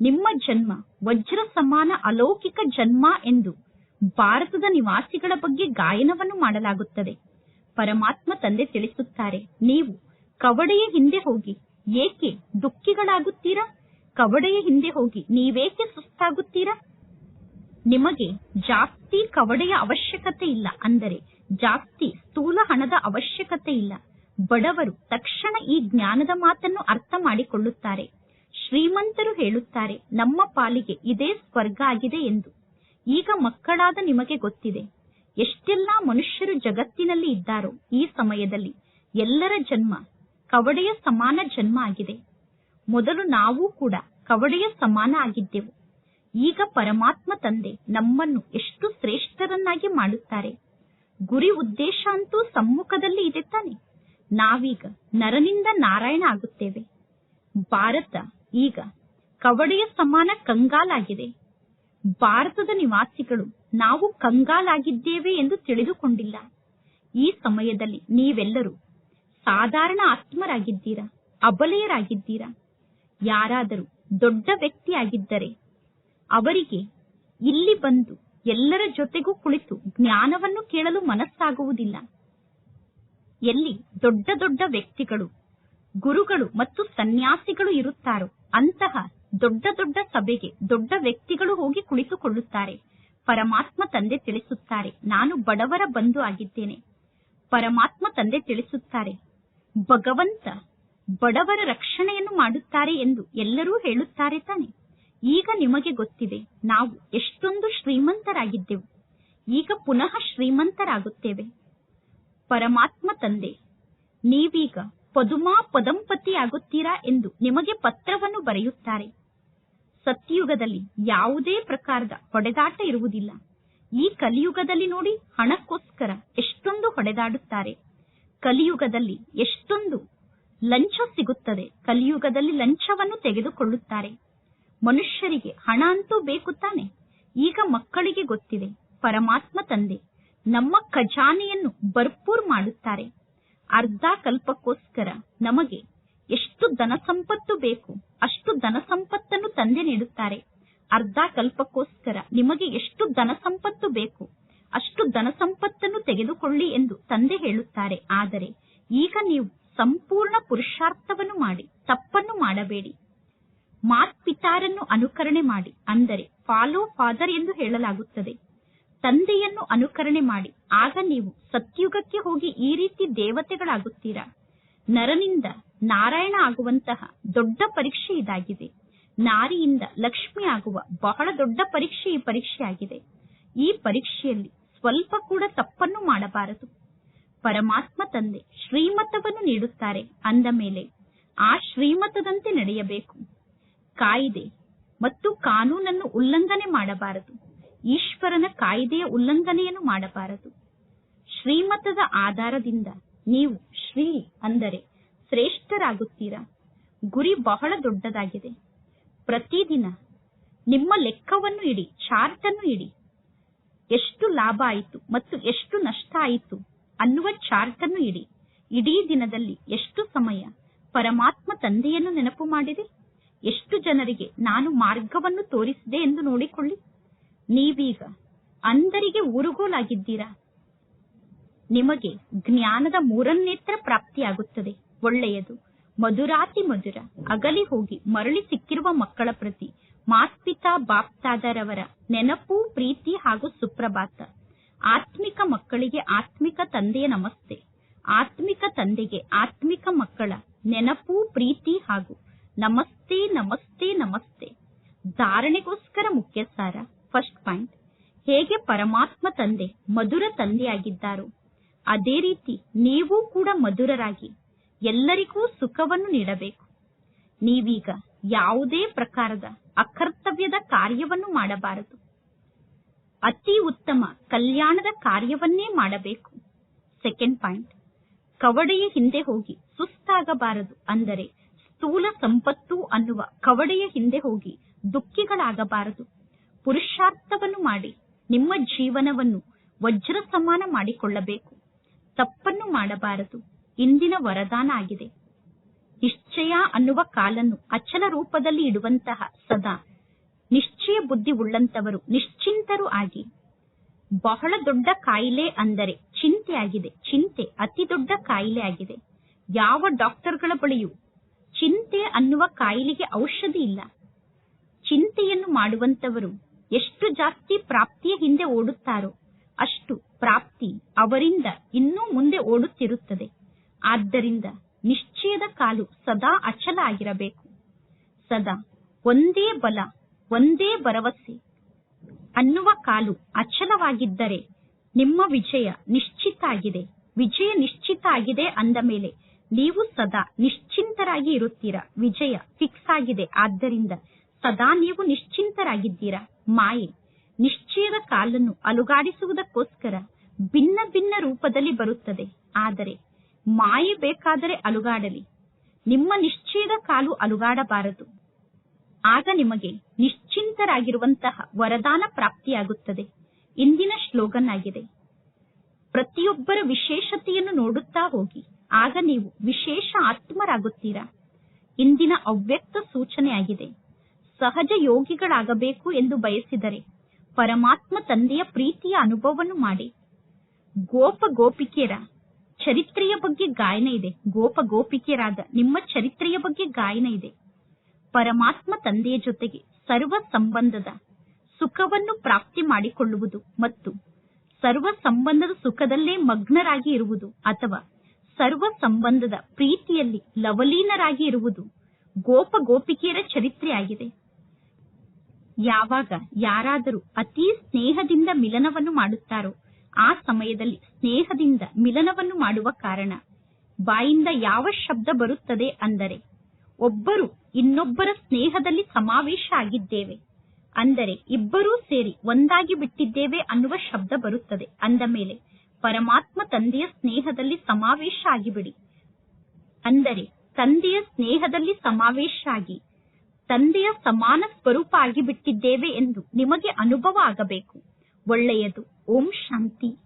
ನಿಮ್ಮ ಜನ್ಮ ವಜ್ರ ಸಮಾನ ಅಲೌಕಿಕ ಜನ್ಮ ಎಂದು ಭಾರತದ ನಿವಾಸಿಗಳ ಬಗ್ಗೆ ಗಾಯನವನ್ನು ಮಾಡಲಾಗುತ್ತದೆ. ಪರಮಾತ್ಮ ತಂದೆ ತಿಳಿಸುತ್ತಾರೆ, ನೀವು ಕವಡೆಯ ಹಿಂದೆ ಹೋಗಿ ಏಕೆ ದುಃಖಿಗಳಾಗುತ್ತೀರಾ? ಕವಡೆಯ ಹಿಂದೆ ಹೋಗಿ ನೀವೇಕೆ ಸುಸ್ತಾಗುತ್ತೀರಾ? ನಿಮಗೆ ಜಾಸ್ತಿ ಕವಡೆಯ ಅವಶ್ಯಕತೆ ಇಲ್ಲ ಅಂದರೆ ಜಾಸ್ತಿ ಸ್ಥೂಲ ಹಣದ ಅವಶ್ಯಕತೆ ಇಲ್ಲ. ಬಡವರು ತಕ್ಷಣ ಈ ಜ್ಞಾನದ ಮಾತನ್ನು ಅರ್ಥ ಮಾಡಿಕೊಳ್ಳುತ್ತಾರೆ. ಶ್ರೀಮಂತರು ಹೇಳುತ್ತಾರೆ, ನಮ್ಮ ಪಾಲಿಗೆ ಇದೇ ಸ್ವರ್ಗ ಆಗಿದೆ ಎಂದು. ಈಗ ಮಕ್ಕಳಾದ ನಿಮಗೆ ಗೊತ್ತಿದೆ. ಎಷ್ಟೆಲ್ಲಾ ಮನುಷ್ಯರು ಜಗತ್ತಿನಲ್ಲಿ ಇದ್ದಾರೋ ಈ ಸಮಯದಲ್ಲಿ ಎಲ್ಲರ ಜನ್ಮ ಕವಡೆಯ ಸಮಾನ ಜನ್ಮ ಆಗಿದೆ. ಮೊದಲು ನಾವು ಕೂಡ ಕವಡೆಯ ಸಮಾನ ಆಗಿದ್ದೆವು. ಈಗ ಪರಮಾತ್ಮ ತಂದೆ ನಮ್ಮನ್ನು ಎಷ್ಟು ಶ್ರೇಷ್ಠರನ್ನಾಗಿ ಮಾಡುತ್ತಾರೆ. ಗುರಿ ಉದ್ದೇಶ ಅಂತೂ ಸಮ್ಮುಖದಲ್ಲಿ ಇದೆ ತಾನೆ. ನಾವೀಗ ನರನಿಂದ ನಾರಾಯಣ ಆಗುತ್ತೇವೆ. ಭಾರತ ಈಗ ಕವಡೆಯ ಸಮಾನ ಕಂಗಾಲಾಗಿದೆ. ಭಾರತದ ನಿವಾಸಿಗಳು, ನಾವು ಕಂಗಾಲಾಗಿದ್ದೇವೆ ಎಂದು ತಿಳಿದುಕೊಂಡಿಲ್ಲ. ಈ ಸಮಯದಲ್ಲಿ ನೀವೆಲ್ಲರೂ ಸಾಧಾರಣ ಆತ್ಮರಾಗಿದ್ದೀರಾ, ಅಬಲೆಯರಾಗಿದ್ದೀರಾ? ಯಾರಾದರೂ ದೊಡ್ಡ ವ್ಯಕ್ತಿಯಾಗಿದ್ದರೆ ಅವರಿಗೆ ಇಲ್ಲಿ ಬಂದು ಎಲ್ಲರ ಜೊತೆಗೂ ಕುಳಿತು ಜ್ಞಾನವನ್ನು ಕೇಳಲು ಮನಸ್ಸಾಗುವುದಿಲ್ಲ. ಎಲ್ಲಿ ದೊಡ್ಡ ದೊಡ್ಡ ವ್ಯಕ್ತಿಗಳು, ಗುರುಗಳು ಮತ್ತು ಸನ್ಯಾಸಿಗಳು ಇರುತ್ತಾರೋ ಅಂತಹ ದೊಡ್ಡ ದೊಡ್ಡ ಸಭೆಗೆ ದೊಡ್ಡ ವ್ಯಕ್ತಿಗಳು ಹೋಗಿ ಕುಳಿತುಕೊಳ್ಳುತ್ತಾರೆ. ಪರಮಾತ್ಮ ತಂದೆ ತಿಳಿಸುತ್ತಾರೆ, ನಾನು ಬಡವರ ಬಂಧು ಆಗಿದ್ದೇನೆ. ಪರಮಾತ್ಮ ತಂದೆ ತಿಳಿಸುತ್ತಾರೆ, ಭಗವಂತ ಬಡವರ ರಕ್ಷಣೆಯನ್ನು ಮಾಡುತ್ತಾರೆ ಎಂದು ಎಲ್ಲರೂ ಹೇಳುತ್ತಾರೆ ತಾನೆ. ಈಗ ನಿಮಗೆ ಗೊತ್ತಿದೆ, ನಾವು ಎಷ್ಟೊಂದು ಶ್ರೀಮಂತರಾಗಿದ್ದೆವು. ಈಗ ಪುನಃ ಶ್ರೀಮಂತರಾಗುತ್ತೇವೆ. ಪರಮಾತ್ಮ ತಂದೆ, ನೀವೀಗ ಪದುಮಾ ಪದಂಪತಿ ಆಗುತ್ತೀರಾ ಎಂದು ನಿಮಗೆ ಪತ್ರವನ್ನು ಬರೆಯುತ್ತಾರೆ. ಸತ್ಯಯುಗದಲ್ಲಿ ಯಾವುದೇ ಪ್ರಕಾರದ ಹೊಡೆದಾಟ ಇರುವುದಿಲ್ಲ. ಈ ಕಲಿಯುಗದಲ್ಲಿ ನೋಡಿ ಹಣಕ್ಕೋಸ್ಕರ ಎಷ್ಟೊಂದು ಹೊಡೆದಾಡುತ್ತಾರೆ. ಕಲಿಯುಗದಲ್ಲಿ ಎಷ್ಟೊಂದು ಲಂಚ ಸಿಗುತ್ತದೆ. ಕಲಿಯುಗದಲ್ಲಿ ಲಂಚವನ್ನು ತೆಗೆದುಕೊಳ್ಳುತ್ತಾರೆ. ಮನುಷ್ಯರಿಗೆ ಹಣ ಅಂತೂ ಬೇಕು ತಾನೆ. ಈಗ ಮಕ್ಕಳಿಗೆ ಗೊತ್ತಿದೆ. ಪರಮಾತ್ಮ ತಂದೆ ನಮ್ಮ ಖಜಾನೆಯನ್ನು ಭರ್ಪೂರ್ ಮಾಡುತ್ತಾರೆ. ಅರ್ಧ ಕಲ್ಪಕ್ಕೋಸ್ಕರ ನಮಗೆ ಎಷ್ಟು ಧನ ಸಂಪತ್ತು ಬೇಕು, ಅಷ್ಟು ಧನ ಸಂಪತ್ತನ್ನು ತಂದೆ ನೀಡುತ್ತಾರೆ. ಅರ್ಧ ಕಲ್ಪಕ್ಕೋಸ್ಕರ ನಿಮಗೆ ಎಷ್ಟು ಧನ ಸಂಪತ್ತು ಬೇಕು, ಅಷ್ಟು ಧನ ಸಂಪತ್ತನ್ನು ತೆಗೆದುಕೊಳ್ಳಿ ಎಂದು ತಂದೆ ಹೇಳುತ್ತಾರೆ. ಆದರೆ ಈಗ ನೀವು ಸಂಪೂರ್ಣ ಪುರುಷಾರ್ಥವನ್ನು ಮಾಡಿ, ತಪ್ಪನ್ನು ಮಾಡಬೇಡಿ. ಮಾತ್ ಪಿತಾರನ್ನು ಅನುಕರಣೆ ಮಾಡಿ, ಅಂದರೆ ಫಾಲೋ ಫಾದರ್ ಎಂದು ಹೇಳಲಾಗುತ್ತದೆ. ತಂದೆಯನ್ನು ಅನುಕರಣೆ ಮಾಡಿ. ಆಗ ನೀವು ಸತ್ಯುಗಕ್ಕೆ ಹೋಗಿ ಈ ರೀತಿ ದೇವತೆಗಳಾಗುತ್ತೀರಾ? ನರನಿಂದ ನಾರಾಯಣ ಆಗುವಂತಹ ದೊಡ್ಡ ಪರೀಕ್ಷೆ ಇದಾಗಿದೆ. ನಾರಿಯಿಂದ ಲಕ್ಷ್ಮಿ ಆಗುವ ಬಹಳ ದೊಡ್ಡ ಪರೀಕ್ಷೆ ಈ ಪರೀಕ್ಷೆಯಾಗಿದೆ. ಈ ಪರೀಕ್ಷೆಯಲ್ಲಿ ಸ್ವಲ್ಪ ಕೂಡ ತಪ್ಪನ್ನು ಮಾಡಬಾರದು. ಪರಮಾತ್ಮ ತಂದೆ ಶ್ರೀಮತವನ್ನು ನೀಡುತ್ತಾರೆ. ಅಂದ ಮೇಲೆ ಆ ಶ್ರೀಮತದಂತೆ ನಡೆಯಬೇಕು. ಕಾಯಿದೆ ಮತ್ತು ಕಾನೂನನ್ನು ಉಲ್ಲಂಘನೆ ಮಾಡಬಾರದು. ಈಶ್ವರನ ಕಾಯ್ದೆಯ ಉಲ್ಲಂಘನೆಯನ್ನು ಮಾಡಬಾರದು. ಶ್ರೀಮತದ ಆಧಾರದಿಂದ ನೀವು ಶ್ರೀ ಅಂದರೆ ಶ್ರೇಷ್ಠರಾಗುತ್ತೀರಾ. ಗುರಿ ಬಹಳ ದೊಡ್ಡದಾಗಿದೆ. ಪ್ರತಿದಿನ ನಿಮ್ಮ ಲೆಕ್ಕವನ್ನು ಇಡಿ ಚಾರ್ಟ್ ಅನ್ನು ಇಡಿ. ಎಷ್ಟು ಲಾಭ ಆಯಿತು ಮತ್ತು ಎಷ್ಟು ನಷ್ಟ ಆಯಿತು ಅನ್ನುವ ಚಾರ್ಟ್ ಅನ್ನು ಇಡಿ. ಇಡೀ ದಿನದಲ್ಲಿ ಎಷ್ಟು ಸಮಯ ಪರಮಾತ್ಮ ತಂದೆಯನ್ನು ನೆನಪು ಮಾಡಿದೆ? ಎಷ್ಟು ಜನರಿಗೆ ನಾನು ಮಾರ್ಗವನ್ನು ತೋರಿಸಿದೆ ಎಂದು ನೋಡಿಕೊಳ್ಳಿ. ನೀವೀಗ ಅಂದರಿಗೆ ಊರುಗೋಲಾಗಿದ್ದೀರಾ ನಿಮಗೆ ಜ್ಞಾನದ ಮೂರನ್ನೇತ್ರ ಪ್ರಾಪ್ತಿಯಾಗುತ್ತದೆ. ಒಳ್ಳೆಯದು. ಮಧುರಾತಿ ಮಧುರ. ಅಗಲಿ ಹೋಗಿ ಮರಳಿ ಸಿಕ್ಕಿರುವ ಮಕ್ಕಳ ಪ್ರತಿ ಮಾತ್ಪಿತಾ ಬಾಪ್ತಾದರವರ ನೆನಪು, ಪ್ರೀತಿ ಹಾಗೂ ಸುಪ್ರಭಾತ. ಆತ್ಮಿಕ ಮಕ್ಕಳಿಗೆ ಆತ್ಮಿಕ ತಂದೆಯ ನಮಸ್ತೆ. ಆತ್ಮಿಕ ತಂದೆಗೆ ಆತ್ಮಿಕ ಮಕ್ಕಳ ನೆನಪು, ಪ್ರೀತಿ ಹಾಗೂ ನಮಸ್ತೆ ನಮಸ್ತೆ ನಮಸ್ತೆ. ಧಾರಣೆಗೋಸ್ಕರ ಮುಖ್ಯ ಸಾರ ಫಸ್ಟ್ ಪಾಯಿಂಟ್. ಹೇಗೆ ಪರಮಾತ್ಮ ತಂದೆ, ಮಧುರ ತಂದೆಯಾಗಿದ್ದಾರೋ, ಅದೇ ರೀತಿ ನೀವು ಕೂಡ ಮಧುರರಾಗಿ ಎಲ್ಲರಿಗೂ ಸುಖವನ್ನು ನೀಡಬೇಕು. ನೀವೀಗ ಯಾವುದೇ ಪ್ರಕಾರದ ಅಕರ್ತವ್ಯದ ಕಾರ್ಯವನ್ನು ಮಾಡಬಾರದು. ಅತಿ ಉತ್ತಮ ಕಲ್ಯಾಣದ ಕಾರ್ಯವನ್ನೇ ಮಾಡಬೇಕು. Second point. ಕವಡೆಯ ಹಿಂದೆ ಹೋಗಿ ಸುಸ್ತಾಗಬಾರದು ಅಂದರೆ ಸ್ಥೂಲ ಸಂಪತ್ತು ಅನ್ನುವ ಕವಡೆಯ ಹಿಂದೆ ಹೋಗಿ ದುಃಖಿಗಳಾಗಬಾರದು. ಪುರುಷಾರ್ಥವನ್ನು ಮಾಡಿ, ನಿಮ್ಮ ಜೀವನವನ್ನು ವಜ್ರ ಸಮಾನ ಮಾಡಿಕೊಳ್ಳಬೇಕು. ತಪ್ಪನ್ನು ಮಾಡಬಾರದು. ಇಂದಿನ ವರದಾನ ಆಗಿದೆ. ನಿಶ್ಚಯ ಅನ್ನುವ ಕಾಲನ್ನು ಅಚಲ ರೂಪದಲ್ಲಿ ಇಡುವಂತಹ ಸದಾ. ನಿಶ್ಚಯ ಬುದ್ಧಿ ಉಳ್ಳಂತವರು ನಿಶ್ಚಿಂತರು ಆಗಿ. ಬಹಳ ದೊಡ್ಡ ಕಾಯಿಲೆ ಅಂದರೆ ಚಿಂತೆ ಆಗಿದೆ. ಚಿಂತೆ ಅತಿ ದೊಡ್ಡ ಕಾಯಿಲೆ ಆಗಿದೆ. ಯಾವ ಡಾಕ್ಟರ್ಗಳ ಬಳಿಯೂ ಚಿಂತೆ ಅನ್ನುವ ಕಾಯಿಲೆಗೆ ಔಷಧಿ ಇಲ್ಲ. ಚಿಂತೆಯನ್ನು ಮಾಡುವಂತವರು ಎಷ್ಟು ಜಾಸ್ತಿ ಪ್ರಾಪ್ತಿಯ ಹಿಂದೆ ಓಡುತ್ತಾರೋ ಅಷ್ಟು ಪ್ರಾಪ್ತಿ ಅವರಿಂದ ಇನ್ನೂ ಮುಂದೆ ಓಡುತ್ತಿರುತ್ತದೆ. ಆದ್ದರಿಂದ ನಿಶ್ಚಯದ ಕಾಲು ಸದಾ ಅಚಲ ಆಗಿರಬೇಕು ಸದಾ ಒಂದೇ ಬಲ, ಒಂದೇ ಭರವಸೆ ಅನ್ನುವ ಕಾಲು ಅಚಲವಾಗಿದ್ದರೆ ನಿಮ್ಮ ವಿಜಯ ನಿಶ್ಚಿತ ಆಗಿದೆ. ವಿಜಯ ನಿಶ್ಚಿತ ಆಗಿದೆ ಅಂದ ಮೇಲೆ ನೀವು ಸದಾ ನಿಶ್ಚಿಂತರಾಗಿ ಇರುತ್ತೀರಾ? ವಿಜಯ ಫಿಕ್ಸ್ ಆಗಿದೆ. ಆದ್ದರಿಂದ ಸದಾ ನೀವು ನಿಶ್ಚಿಂತರಾಗಿದ್ದೀರಾ? ಮಾಯೆ. ನಿಶ್ಚಯದ ಕಾಲನ್ನು ಅಲುಗಾಡಿಸುವುದಕ್ಕೋಸ್ಕರ ಭಿನ್ನ ಭಿನ್ನ ರೂಪದಲ್ಲಿ ಬರುತ್ತದೆ. ಆದರೆ ಮಾಯೆ ಬೇಕಾದರೆ ಅಲುಗಾಡಲಿ. ನಿಮ್ಮ ನಿಶ್ಚಯದ ಕಾಲು ಅಲುಗಾಡಬಾರದು. ಆಗ ನಿಮಗೆ ನಿಶ್ಚಿಂತರಾಗಿರುವಂತಹ ವರದಾನ ಪ್ರಾಪ್ತಿಯಾಗುತ್ತದೆ. ಇಂದಿನ ಶ್ಲೋಗನ್ ಆಗಿದೆ ಪ್ರತಿಯೊಬ್ಬರ ವಿಶೇಷತೆಯನ್ನು ನೋಡುತ್ತಾ ಹೋಗಿ. ಆಗ ನೀವು ವಿಶೇಷ ಆತ್ಮರಾಗುತ್ತೀರಾ? ಇಂದಿನ ಅವ್ಯಕ್ತ ಸೂಚನೆಯಾಗಿದೆ. ಸಹಜ ಯೋಗಿಗಳಾಗಬೇಕು ಎಂದು ಬಯಸಿದರೆ ಪರಮಾತ್ಮ ತಂದೆಯ ಪ್ರೀತಿಯ ಅನುಭವವನ್ನು ಮಾಡಿ. ಗೋಪ ಗೋಪಿಕೆಯರ ಚರಿತ್ರೆಯ ಬಗ್ಗೆ ಗಾಯನ ಇದೆ. ಗೋಪ ಗೋಪಿಕೆಯರಾದ ನಿಮ್ಮ ಚರಿತ್ರೆಯ ಬಗ್ಗೆ ಗಾಯನ ಇದೆ. ಪರಮಾತ್ಮ ತಂದೆಯ ಜೊತೆಗೆ ಸರ್ವ ಸಂಬಂಧದ ಸುಖವನ್ನು ಪ್ರಾಪ್ತಿ ಮಾಡಿಕೊಳ್ಳುವುದು ಮತ್ತು ಸರ್ವ ಸಂಬಂಧದ ಸುಖದಲ್ಲೇ ಮಗ್ನರಾಗಿ ಇರುವುದು ಅಥವಾ ಸರ್ವ ಸಂಬಂಧದ ಪ್ರೀತಿಯಲ್ಲಿ ಲವಲೀನರಾಗಿ ಇರುವುದು ಗೋಪ ಗೋಪಿಕೆಯರ ಚರಿತ್ರೆಯಾಗಿದೆ. ಯಾವಾಗ ಯಾರಾದರೂ ಅತಿ ಸ್ನೇಹದಿಂದ ಮಿಲನವನ್ನು ಮಾಡುತ್ತಾರೋ ಆ ಸಮಯದಲ್ಲಿ ಸ್ನೇಹದಿಂದ ಮಿಲನವನ್ನು ಮಾಡುವ ಕಾರಣ. ಬಾಯಿಂದ ಯಾವ ಶಬ್ದ ಬರುತ್ತದೆ ಅಂದರೆ, ಒಬ್ಬರು ಇನ್ನೊಬ್ಬರ ಸ್ನೇಹದಲ್ಲಿ ಸಮಾವೇಶ ಆಗಿದ್ದೇವೆ. ಅಂದರೆ, ಇಬ್ಬರೂ ಸೇರಿ ಒಂದಾಗಿ ಬಿಟ್ಟಿದ್ದೇವೆ ಅನ್ನುವ ಶಬ್ದ ಬರುತ್ತದೆ. ಅಂದ ಮೇಲೆ, ಪರಮಾತ್ಮ ತಂದೆಯ ಸ್ನೇಹದಲ್ಲಿ ಸಮಾವೇಶ ಆಗಿಬಿಡಿ. ಅಂದರೆ, ತಂದೆಯ ಸ್ನೇಹದಲ್ಲಿ ಸಮಾವೇಶ ಆಗಿ ತಂದೆಯ ಸಮಾನ ಸ್ವರೂಪ ಆಗಿಬಿಟ್ಟಿದ್ದೇವೆ ಎಂದು ನಿಮಗೆ ಅನುಭವ ಆಗಬೇಕು. ಒಳ್ಳೆಯದು. ಓಂ ಶಾಂತಿ.